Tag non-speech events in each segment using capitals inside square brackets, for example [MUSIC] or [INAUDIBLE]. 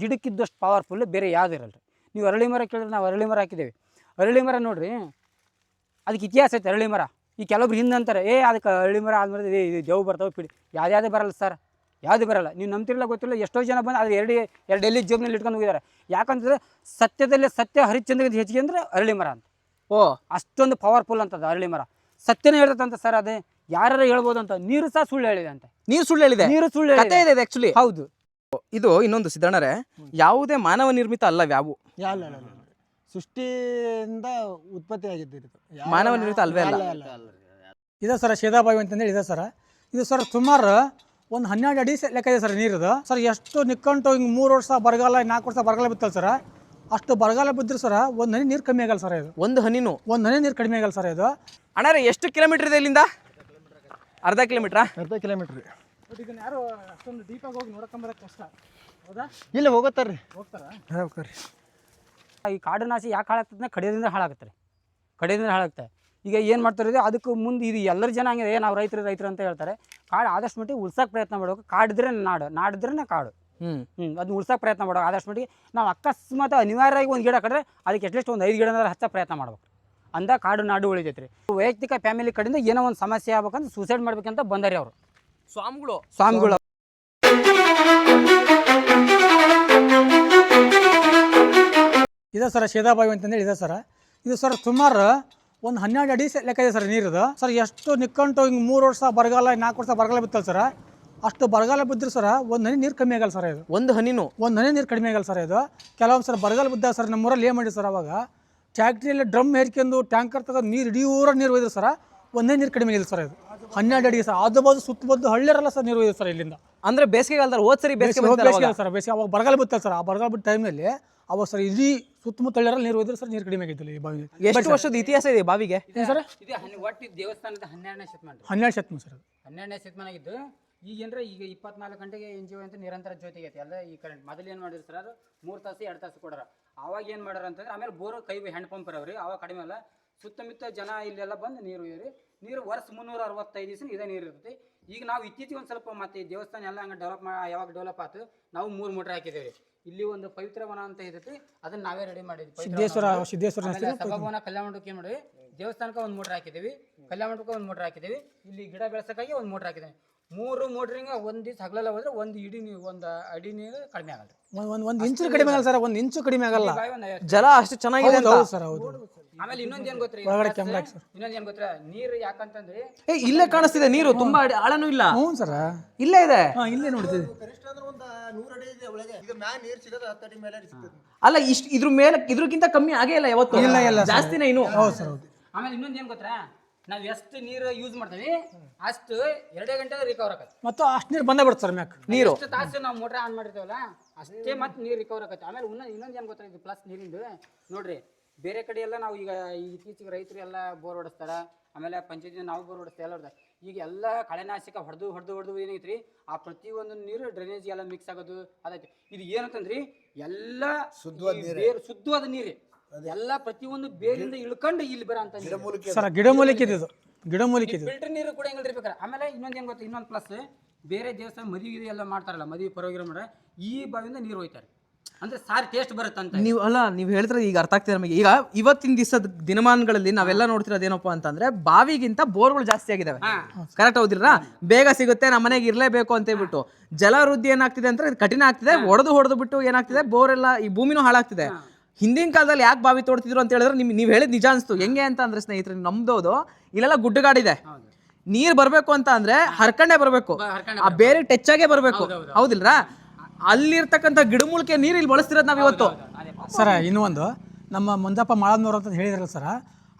ಗಿಡಕ್ಕಿದ್ದಷ್ಟು powerful ಬೇರೆ ಯಾವುದೂ ಇರಲ್ಲ ರೀ ನೀವು ಅರಳಿ ಮರ ಕೇಳಿದ್ರೆ ನಾವು ಅರಳಿ ಮರ ಹಾಕಿದ್ದೇವೆ. ಅರಳಿ ಮರ ನೋಡಿರಿ ಅದಕ್ಕೆ ಇತಿಹಾಸ ಐತೆ ಅರಳಿ ಮರ. ಈ ಕೆಲವೊಬ್ರು ಹಿಂದೆ ಅಂತಾರೆ ಏ ಅದಕ್ಕೆ ಅರಳಿ ಮರ ಆದ್ಮೇಲೆ ಏ ಇದು ದೇವ್ ಬರ್ತಾವೆ ಪಿಡಿ ಯಾವ್ದು ಬರಲ್ಲ ಸರ್. ಯಾವುದು ಬರಲ್ಲ. ನೀವು ನಂಬ್ತಿರಲ್ಲ ಗೊತ್ತಿಲ್ಲ ಎಷ್ಟೋ ಜನ ಬಂದು ಅದು ಎರಡು ಎರಡು ಎಲ್ಲಿ ಜೇಬ್ನಲ್ಲಿ ಇಟ್ಕೊಂಡು ಹೋಗಿದ್ದಾರೆ. ಯಾಕಂತಂದ್ರೆ ಸತ್ಯದಲ್ಲಿ ಸತ್ಯ ಹರಿಶ್ಚಂದ್ರಗಿಂತ ಹೆಚ್ಚಿಗೆ ಅಂದರೆ ಅರಳಿ ಮರ ಅಂತ. ಓ. ಅಷ್ಟೊಂದು ಪವರ್ಫುಲ್ ಅಂತದ ಅರಳಿ ಮರ. ಸತ್ಯನೇ ಹೇಳ್ತಂತ ಸರ್ ಅದೇ. ಯಾರು ಹೇಳ್ಬೋದು ಅಂತ ನೀರು ಸಹ ಸುಳ್ಳು ಹೇಳಿದೆ ಅಂತ. ನೀರು ಸುಳ್ಳು ಹೇಳಿದೆ? ನೀರು ಸುಳ್ಳು ಇದೆ ಆಕ್ಚುಲಿ ಹೌದು. ಇದು ಇನ್ನೊಂದು ಸಿದ್ದಣ್ಣರೇ ಯಾವುದೇ ಮಾನವ ನಿರ್ಮಿತ ಅಲ್ಲ ವ್ಯಾವು. ಯಾ- ಅಲ್ಲ ಅಲ್ಲ ಅಲ್ಲ ಅಲ್ಲ. ಸೃಷ್ಟಿಯಿಂದ ಉತ್ಪತ್ತಿ ಆಗಿದ್ದು ಇದು. ಯಾವ- ಮಾನವ ನಿರ್ಮಿತ ಅಲ್ವೇ ಅಲ್ಲ. ಅಲ್ಲ, ಅಲ್ಲ. ಇದೆ ಸರ್ ಶೇದಾಬಾವಿ ಅಂತಂದೇಳಿ ಇದೆ ಸರ್. ಇದು ಸರ್ ಸುಮಾರು ಒಂದು ಹನ್ನೆರಡು ಅಡಿ ಸ- ಲೆಕ್ಕ ಇದೆ ಸರ್ ನೀರಿದು. ಸರ್ ಎಷ್ಟು ನಿಕ್ಕೊಂಡು ಹಿಂಗೆ ಮೂರು ವರ್ಷ ಬರಗಾಲ ನಾಲ್ಕು ವರ್ಷ ಬರಗಾಲ ಬಿತ್ತಲ್ಲ ಸರ್? ಅಷ್ಟು ಬರಗಾಲ ಬಿದ್ದರೆ ಸರ್ ಒಂದು ಹನಿ ನೀರು ಕಮ್ಮಿ ಆಗಲ್ಲ ಸರ್ ಇದು. ಒಂದು ಹನಿನು? ಒಂದು ಹನಿ ನೀರು ಕಡಿಮೆ ಆಗಲ್ಲ ಸರ್ ಇದು. ಅಣ್ಣರೇ ಎಷ್ಟು ಕಿಲೋಮೀಟರ್ ಇದೆ ಇಲ್ಲಿಂದ? ಅರ್ಧ ಕಿಲೋಮೀಟ್ರಾ? ಅರ್ಧ ಕಿಲೋಮೀಟ್ರ್. ಇದನ್ನ ಯಾರು ಅಷ್ಟೊಂದು ಡೀಪಾಗಿ ಹೋಗಿ ನೋಡ್ಕೊಂಬರಕ್ಕೆ ಕಷ್ಟ. ಹೌದಾ? ಇಲ್ಲ ಹೋಗತ್ತಾರ್ರಿ ಹೋಗ್ತಾರಾ? ಹೋಗ್ತಾರೆ ಈ ಕಾಡು ನಾಶಿ ಯಾಕೆ ಹಾಳಾಗ್ತದೆ? ಕಡಿಯೋದ್ರಿಂದ ಹಾಳಾಗುತ್ತೆ ರೀ. ಕಡಿಯೋದ್ರಿಂದ ಹಾಳಾಗುತ್ತೆ. ಈಗ ಏನು ಮಾಡ್ತಾರೆ ಇದು ಅದಕ್ಕೆ ಮುಂದೆ ಇದು ಎಲ್ಲರ ಜನ ಹಂಗೆ ನಾವು ರೈತರು ರೈತರು ಅಂತ ಹೇಳ್ತಾರೆ. ಕಾಡು ಆದಷ್ಟು ಮಟ್ಟಿಗೆ ಉಳ್ಸೋಕೆ ಪ್ರಯತ್ನ ಮಾಡಬೇಕು. ಕಾಡಿದ್ರೆ ನಾಡು ನಾಡಿದ್ರೆ ಕಾಡು. ಹ್ಞೂ ಹ್ಞೂ ಅದನ್ನ ಉಳ್ಸೋಕೆ ಪ್ರಯತ್ನ ಮಾಡಬೇಕು. ಆದಷ್ಟು ಮಟ್ಟಿಗೆ ನಾವು ಅಕಸ್ಮಾತ್ ಅನಿವಾರ್ಯವಾಗಿ ಒಂದು ಗಿಡ ಕಡ್ರೆ ಅದಕ್ಕೆ ಅಟ್ಲೀಸ್ಟ್ ಒಂದು ಐದು ಗಿಡನಾದ್ರೂ ಹಚ್ಚೋ ಪ್ರಯತ್ನ ಮಾಡ್ಬೇಕು ಅಂದ ಕಾಡು ನಾಡು ಉಳಿತೈತೆ ರೀ. ವೈಯಕ್ತಿಕ ಫ್ಯಾಮಿಲಿ ಕಡೆಯಿಂದ ಏನೋ ಒಂದು ಸಮಸ್ಯೆ ಆಗ್ಬೇಕಂದ್ರೆ ಸೂಸೈಡ್ ಮಾಡ್ಬೇಕಂತ ಬಂದಾರಿ ಅವರು. ಸ್ವಾಮಿಗಳು. ಸ್ವಾಮಿಗಳು. ಇದೆ ಸರ್ ಶೇದಾಬಾಯಿ ಅಂತಂದೇಳಿ ಇದೆ ಸರ್. ಇದು ಸರ್ ಸುಮಾರು ಒಂದು ಹನ್ನೆರಡು ಅಡಿ ಲೆಕ್ಕ ಇದೆ ಸರ್ ನೀರದು. ಸರ್ ಎಷ್ಟು ನಿಕ್ಕಂಟು ಹಿಂಗೆ ಮೂರು ವರ್ಷ ಬರಗಾಲ ನಾಲ್ಕು ವರ್ಷ ಬರಗಾಲ ಬಿತ್ತಲ್ಲ ಸರ್? ಅಷ್ಟು ಬರಗಾಲ ಬಿದ್ದರೆ ಸರ್ ಒಂದು ಹನಿ ನೀರು ಕಮ್ಮಿ ಆಗಲ್ಲ ಸರ್ ಇದು. ಒಂದು ಹನಿನು? ಒಂದು ಹನಿ ನೀರು ಕಡಿಮೆ ಆಗಲ್ಲ ಸರ್ ಇದು. ಕೆಲವೊಂದು ಸರ್ ಬರಗಾಲ ಬಿದ್ದ ಸರ್ ನಮ್ಮೂರಲ್ಲಿ ಏನು ಮಾಡಿ ಸರ್ ಅವಾಗ? ಫ್ಯಾಕ್ಟ್ರಿಯಲ್ಲಿ ಡ್ರಮ್ ಹೇರ್ಕೊಂಡು ಟ್ಯಾಂಕರ್ ತಗೊಂಡು ನೀರು ಇಡೀ ಊರ ನೀರು ಒಯ್ದ್ರು ಸರ್. ಒಂದೇ ನೀರು ಕಡಿಮೆ ಇಲ್ಲ ಸರ್ ಇದು. ಹನ್ನೆರಡು ಅಡಿ ಸರ್. ಆಜು ಬಾಜು ಸುತ್ತಬದ್ದು ಹಳ್ಳಿರಲ್ಲ ಸರ್ ನೀರು ಇದೆ ಸರ್ ಇಲ್ಲಿಂದ. ಅಂದ್ರೆ ಬೇಸಿಗೆಗಾಲದಲ್ಲಿ ಹೋದ್ ಸರಿ ಬೇಸಿಗೆ ಬೇಸಿಗೆ ಬಂತಲ್ಲ ಅವಾಗ. ಸರ್ ಬೇಸಿಗೆ ಅವಾಗ ಬರಗಾಲ ಬಿತ್ತಲ್ಲ ಸರ್. ಆ ಬರಗಾಲ ಬಿದ್ದ ಟೈಮಲ್ಲಿ ಅವಾಗ ಸರ್ ಇಡೀ ಸುತ್ತಮುತ್ತ ಹಳ್ಳಿರಲ್ಲಿ ನೀರು ಹೋದ್ರೆ ಸರ್ ನೀರು ಕಡಿಮೆ ಆಗಿದ್ದಿಲ್ಲ ಈ ಬಾವಿಗೆ ಎಷ್ಟು ವರ್ಷದ ಇತಿಹಾಸ ಇದೆ ಈ ಬಾವಿಗೆ? ಸರ್? ಇದು ಹನ್ನೆ- ಒಟ್ಟು ದೇವಸ್ಥಾನದ ಹನ್ನೆರಡನೇ ಶತಮಾನ. ರೀ. ಹನ್ನೆರಡು ಶತಮಾನ ಸರ್ ಅದು. ಹನ್ನೆರಡನೇ ಶತಮಾನ ಆಗಿದ್ದು ಈಗ ಏನರ ಈಗ ಇಪ್ಪತ್ನಾಲ್ಕು ಗಂಟೆಗೆ ಎನ್ ಜಿ ಒ ಅಂತ ನಿರಂತರ ಜ್ಯೋತಿ ಐತಿ. ಅಲ್ಲ ಈ ಕರೆಂಟ್ ಮೊದಲು ಏನು ಮಾಡಿದ್ರು ಸರ್ ಮೂರು ತಾಸು ಎರಡು ತಾಸು ಕೊಡಾರ. ಅವಾಗ ಏನು ಮಾಡ್ಯಾರ ಅಂತಂದ್ರೆ ಆಮೇಲೆ ಬೋರ್ ಕೈ ಹ್ಯಾಂಡ್ ಪಂಪ್ ಅವ್ರಿ ಅವಾಗ ಕಡಿಮೆ ಅಲ್ಲ. ಸುತ್ತಮುತ್ತ ಜನ ಇಲ್ಲೆಲ್ಲ ಬಂದು ನೀರು ಇರಿ ನೀರು ವರ್ಷ ಮುನ್ನೂರ ಅರವತ್ತೈದು ದಿವಸ ಇದೇ ನೀರು ಇರ್ತೈತಿ. ಈಗ ನಾವು ಇತ್ತೀಚೆಗೆ ಒಂದು ಸ್ವಲ್ಪ ಮತ್ತೆ ದೇವಸ್ಥಾನ ಎಲ್ಲ ಹಂಗೆ ಡೆವಲಪ್ ಮಾಡಿ ಯಾವಾಗ ಡೆವಲಪ್ ಆಯ್ತು ನಾವು ಮೂರು ಮೋಟ್ರ್ ಹಾಕಿದ್ದೇವೆ ಇಲ್ಲಿ ಒಂದು ಪವಿತ್ರ ವನ ಅಂತ ಇರ್ತೈತಿ ಅದನ್ನ ನಾವೇ ರೆಡಿ ಮಾಡಿದ್ವಿ. ಸಿದ್ದೇಶ್ವರ. ಸಿದ್ದೇಶ್ವರ ಸಭಾಭವನ ಕಲ್ಯಾಣ ಮಂಟಪಕ್ಕೆ ಏನು ಮಾಡಿವಿ ದೇವಸ್ಥಾನಕ್ಕೆ ಒಂದು ಮೋಟ್ರ್ ಹಾಕಿದ್ದೀವಿ ಕಲ್ಯಾಣ ಮಂಟಪಕ್ಕೆ ಒಂದು ಮೋಟ್ರ್ ಹಾಕಿದ್ದೀವಿ ಇಲ್ಲಿ ಗಿಡ ಬೆಳೆಸೋಕ್ಕಾಗಿ ಒಂದು ಮೋಟ್ರ್ ಹಾಕಿದ್ದೀವಿ ಮೂರು ಮೋಟ್ರಿಂಗ ಒಂದು ದಿವಸ ಹಗಲೆಲ್ಲ ಹೋದ್ರೆ ಒಂದು ಇಡೀ ನೀರು ಒಂದು ಅಡಿ ನೀರು ಕಡಿಮೆ ಆಗಲ್ಲ ಒಂದು ಒಂದು ಇಂಚು ಕಡಿಮೆ ಆಗಲ್ಲ ಸರ್ ಒಂದು ಇಂಚು ಕಡಿಮೆ ಆಗಲ್ಲ. ಜಲ ಅಷ್ಟು ಚೆನ್ನಾಗಿದೆ ಸರ್ ಹೌದು. ಆಮೇಲೆ ಇನ್ನೊಂದು ಏನ್ ಗೊತ್ತ್ರಿ ಒಳಗಡೆ ಕೆಮ್ರ ಹಾಕಿ ಸರ್ ಇನ್ನೊಂದು ಏನು ಗೊತ್ತಾ ನೀರು ಯಾಕಂತಂದ್ರೆ ಏ ಇಲ್ಲೇ ಕಾಣಿಸ್ತಿದೆ ನೀರು ತುಂಬಾ ಅಡಿ- ಆಳನೂ ಇಲ್ಲ. ಹ್ಞೂ ಸರ್. ಇಲ್ಲೇ ಇದೆ. ಹಾ ಇಲ್ಲೇ ಕನಿಷ್ಠ ಅಂದ್ರೆ ಒಂದು ನೂರು ಅಡಿ ಇದೆ ಒಳಗೆ. ಈಗ ಮ್ಯಾಗ ನೀರು ಸಿಗದ ಹತ್ತು ಅಡಿ ಮೇಲೆ ಸಿಗ್ತದೆ. ಅಲ್ಲ ಇಷ್ಟು ಇದ್ರ ಮೇಲೆ ಇದ್ರಕ್ಕಿಂತ ಕಮ್ಮಿ ಆಗೇ ಇಲ್ಲ ಯಾವತ್ತು. ಇಲ್ಲ. ಜಾಸ್ತಿನೇ ಇನ್ನು. ಹೌದು ಸರ್ ಹೌದು. ಆಮೇಲೆ ಇನ್ನೊಂದ್ ಏನ್ ಗೊತ್ತಾ ನಾವ್ ಎಷ್ಟು ನೀರು ಯೂಸ್ ಮಾಡ್ತೀವಿ ಅಷ್ಟು ಎರಡೇ ಗಂಟೆ ರಿಕವರ್ ಆಗತ್ತೆ ಮತ್ತೆ ಅಷ್ಟು ನೀರು ಬಂದ ಬಿಡುತ್ತೆ ಸರ್ ಮ್ಯಾಕ್. ನೀರು. ಎಷ್ಟು ತಾಸು ನಾವು ಮೋಟರ್ ಆನ್ ಮಾಡಿರ್ತೇವಲ್ಲ ಅಷ್ಟೇ ಮತ್ತೆ ನೀರ್ ರಿಕವರ್ ಆಗತ್ತೆ ಆಮೇಲೆ ಇನ್ನೊಂದ್ ಇನ್ನೊಂದ್ ಏನ್ ಗೊತ್ತಾ ಇದು ಪ್ಲಸ್ ನೀರಿಂದು. ನೋಡ್ರಿ ಬೇರೆ ಕಡೆ ಎಲ್ಲ ನಾವು ಈಗ ಈ ಇತ್ತೀಚೆಗೆ ರೈತರು ಎಲ್ಲ ಬೋರ್ ಹೊಡಿಸ್ತಾರ ಆಮೇಲೆ ಪಂಚಾಯತಿ ನಾವು ಬೋರ್ ಹೊಡಿಸ್ತಾ ಎಲ್ಲ ಹೊಡ್ದ ಈಗ ಎಲ್ಲ ಕಳೆನಾಶಕ ಹೊಡೆದು ಹೊಡೆದು ಹೊಡೆದು ಏನೈತ್ರಿ ಆ ಪ್ರತಿಯೊಂದು ನೀರು ಡ್ರೈನೇಜ್ ಎಲ್ಲ ಮಿಕ್ಸ್ ಆಗೋದು ಅದೈತಿ ಇದು ಏನಂತಂದ್ರಿ ಎಲ್ಲ ಶುದ್ಧವಾದ ನೀರು. ಬೇರು ಶುದ್ಧವಾದ ನೀರು. ಎಲ್ಲ ಪ್ರತಿಯೊಂದು ಬೇರಿಂದ ಇಳ್ಕೊಂಡು ಇಲ್ಲಿ ಬರ ಅಂತ ನೀರು. ಸರ್ ಗಿಡಮೂಲಿಕೆ ಇದು ಇದು. ಗಿಡಮೂಲಿಕೆ ಇದು. ಫಿಲ್ಟರ್ ನೀರು ಕೂಡ ಹೆಂಗಿಲ್ರಿ ಬೇಕಾರೆ? ಆಮೇಲೆ ಇನ್ನೊಂದು ಏನು ಗೊತ್ತಾ ಇನ್ನೊಂದು ಪ್ಲಸ್ ಬೇರೆ ದೇವಸ್ಥಾನ ಮದುವೆ ಎಲ್ಲ ಮಾಡ್ತಾರಲ್ಲ ಮದುವೆ ಪರವಾಗಿರೋ ಮಾಡ್ರೆ ಈ ಬಾವಿಯಿಂದ ನೀರು ಹೋಯ್ತಾರೆ. ಅಂದ್ರೆ ಸಾರಿ ಟೇಸ್ಟ್ ಬರುತ್ತಂತ ನೀವು ಅಲ್ಲ ನೀವು ಹೇಳಿದ್ರೆ ಈಗ ಅರ್ಥ ಆಗ್ತಿದೆ ನಮಗೆ. ಈಗ ಇವತ್ತಿನ ದಿವಸದ ದಿನಮಾನಗಳಲ್ಲಿ ನಾವೆಲ್ಲ ನೋಡ್ತಿರೋದೇನಪ್ಪ ಅಂತಂದ್ರೆ ಬಾವಿಗಿಂತ ಬೋರ್ಗಳು ಜಾಸ್ತಿ ಆಗಿದಾವೆ. ಕರೆಕ್ಟ್ ಹೌದಿಲ್ಲ ಬೇಗ ಸಿಗುತ್ತೆ ನಮ್ಮ ಮನೆಗೆ ಇರಲೇಬೇಕು ಅಂತ ಹೇಳ್ಬಿಟ್ಟು. ಜಲವೃದ್ಧಿ ಏನಾಗ್ತಿದೆ ಅಂದ್ರೆ ಕಠಿಣ ಆಗ್ತಿದೆ ಹೊಡೆದು ಹೊಡೆದು ಬಿಟ್ಟು ಏನಾಗ್ತಿದೆ ಬೋರ್ ಎಲ್ಲ ಈ ಭೂಮಿನೂ ಹಾಳಾಗ್ತಿದೆ. ಹಿಂದಿನ ಕಾಲದಲ್ಲಿ ಯಾಕೆ ಬಾವಿ ತೋಡ್ತಿದ್ರು ಅಂತ ಹೇಳಿದ್ರೆ ನಿಮ್ ನೀವು ಹೇಳಿದ್ ನಿಜ ಅನ್ಸ್ತು. ಹೆಂಗೆ ಅಂತ ಅಂದ್ರೆ ಸ್ನೇಹಿತರೆ ನಮ್ದೋದು ಇಲ್ಲೆಲ್ಲ ಗುಡ್ಡಗಾಡಿದೆ. ನೀರ್ ಬರ್ಬೇಕು ಅಂತ ಅಂದ್ರೆ ಹರ್ಕಂಡೆ ಬರ್ಬೇಕು. ಆ ಬೇರೆ ಟಚ್ ಆಗೇ ಬರ್ಬೇಕು ಹೌದಿಲ್ರಾ ಅಲ್ಲಿರ್ತಕ್ಕಂಥ ಗಿಡಮೂಲಿಕೆ ನೀರು ಇಲ್ಲಿ ಬಳಸ್ತಿರೋದು ನಾವು ಇವತ್ತು. ಸರ್ ಇನ್ನೂ ಒಂದು ನಮ್ಮ ಮಂಜಪ್ಪ ಮಾಳದ್ನವ್ರು ಅಂತ ಹೇಳಿದ್ರಲ್ಲ ಸರ್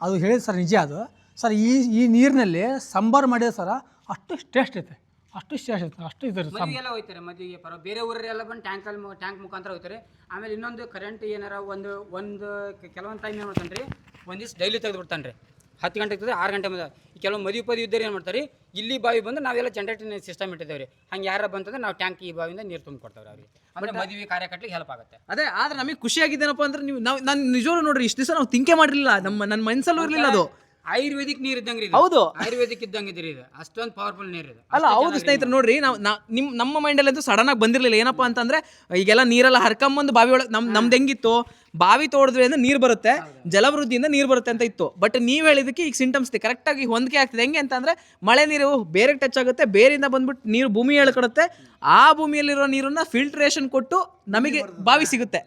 ಅದು ಹೇಳಿದ ಸರ್ ನಿಜ ಅದು. ಸರ್ ಈ ಈ ನೀರಿನಲ್ಲಿ ಸಾಂಬಾರು ಮಾಡಿದ್ರೆ ಸರ್ ಅಷ್ಟು ಟೇಸ್ಟ್ ಐತೆ. ಅಷ್ಟು ಟೇಸ್ಟ್ ಐತೆ ಅಷ್ಟು ಮದುವೆಗೆಲ್ಲ ಹೋಯ್ತಾರೆ ಮದುವೆಗೆ ಪರ. ಬೇರೆ ಊರೆಲ್ಲ ಬಂದು ಟ್ಯಾಂಕಲ್ಲಿ ಟ್ಯಾಂಕ್ ಮುಖಾಂತರ ಹೋಯ್ತಾರೆ. ಆಮೇಲೆ ಇನ್ನೊಂದು ಕರೆಂಟ್ ಏನಾರ ಒಂದು ಒಂದು ಕೆಲವೊಂದು ಟೈಮ್ ಏನು ಮಾಡ್ತಾನೆ ರೀ ಒಂದಿವ್ಸ ಡೈಲಿ ತೆಗೆದು ಬಿಡ್ತಾನೆ ರೀ ಹತ್ತು ಗಂಟೆ ತೆಗೆದು ಆರು ಗಂಟೆ ಮೇಲೆ ಈ ಕೆಲವು ಮದುವೆ ಪದಿ ಇದ್ದರೆ ಏನು ಮಾಡ್ತಾರೆ ಇಲ್ಲಿ ಬಾವಿ ಬಂದು ನಾವೆಲ್ಲ ಜನರೇಟರ್ ಸಿಸ್ಟಮ್ ಇಟ್ಟಿದ್ದೇವೆ ರೀ ಹಂಗೆ ಯಾರ ಬಂತಂದ್ರೆ ನಾವು ಟ್ಯಾಂಕ್ ಈ ಬಾವಿಯಿಂದ ನೀರು ತುಂಬಿಕೊಡ್ತೇವೆ ಅವ್ರಿಗೆ. ಆಮೇಲೆ ಮದುವೆ ಕಾರ್ಯಕಟ್ಲಿಗೆ ಹೆಲ್ಪ್ ಆಗುತ್ತೆ. ಅದೇ ಆದ್ರೆ ನಮಗೆ ಖುಷಿಯಾಗಿದ್ದೇನಪ್ಪ ಅಂದ್ರೆ ನೀವು ನಾವು ನಾನು ನಿಜವೂ ನೋಡ್ರಿ ಇಷ್ಟು ದಿವಸ ನಾವು ತಿಂಕೆ ಮಾಡಿರಲಿಲ್ಲ. ನಮ್ಮ ನನ್ನ ಮನಸ್ಸಲ್ಲೂ ಇರಲಿಲ್ಲ ಅದು. ಆಯುರ್ವೇದಿಕ್ ನೀರ್ ಇದ್ದಂಗ್ರಿ ಇದು. ಹೌದು. ಆಯುರ್ವೇದಿಕ್ ಇದ್ದಂಗಿದ್ರಿ ಇದು. ಅಷ್ಟೊಂದು ಪವರ್ಫುಲ್ ನೀರ್ ಇದೆ. ಅಲ್ಲ ಹೌದು ಸ್ನೇಹಿತರೆ ನೋಡ್ರಿ ನಾವು ನಿಮ್ ನಮ್ಮ ಮೈಂಡಲ್ಲಂತೂ ಸಡನ್ ಆಗಿ ಬಂದಿರಲಿಲ್ಲ. ಏನಪ್ಪಾ ಅಂತಂದ್ರೆ ಈಗೆಲ್ಲ ನೀರೆಲ್ಲ ಹರ್ಕೊಂಬಂದು ಬಾವಿ ಒಳಗೆ ನಮ್ ನಮ್ದು ಹೆಂಗಿತ್ತು? ಬಾವಿ ತೋಡಿದ್ರೆ ಅಂದ್ರೆ ನೀರು ಬರುತ್ತೆ ಜಲವೃದ್ಧಿಯಿಂದ ನೀರು ಬರುತ್ತೆ ಅಂತ ಇತ್ತು. ಬಟ್ ನೀವು ಹೇಳಿದಕ್ಕೆ ಈಗ ಸಿಂಟಮ್ಸ್ ಕರೆಕ್ಟಾಗಿ ಹೊಂದಿಕೆ ಆಗ್ತಿದೆ. ಹೆಂಗೆ ಅಂತಂದ್ರೆ ಮಳೆ ನೀರು ಬೇರೆ ಟಚ್ ಆಗುತ್ತೆ ಬೇರಿಂದ ಬಂದ್ಬಿಟ್ಟು ನೀರು ಭೂಮಿ ಎಳ್ಕೊಡುತ್ತೆ ಆ ಭೂಮಿಯಲ್ಲಿರೋ ನೀರನ್ನ ಫಿಲ್ಟ್ರೇಷನ್ ಕೊಟ್ಟು ನಮಗೆ ಬಾವಿ ಸಿಗುತ್ತೆ.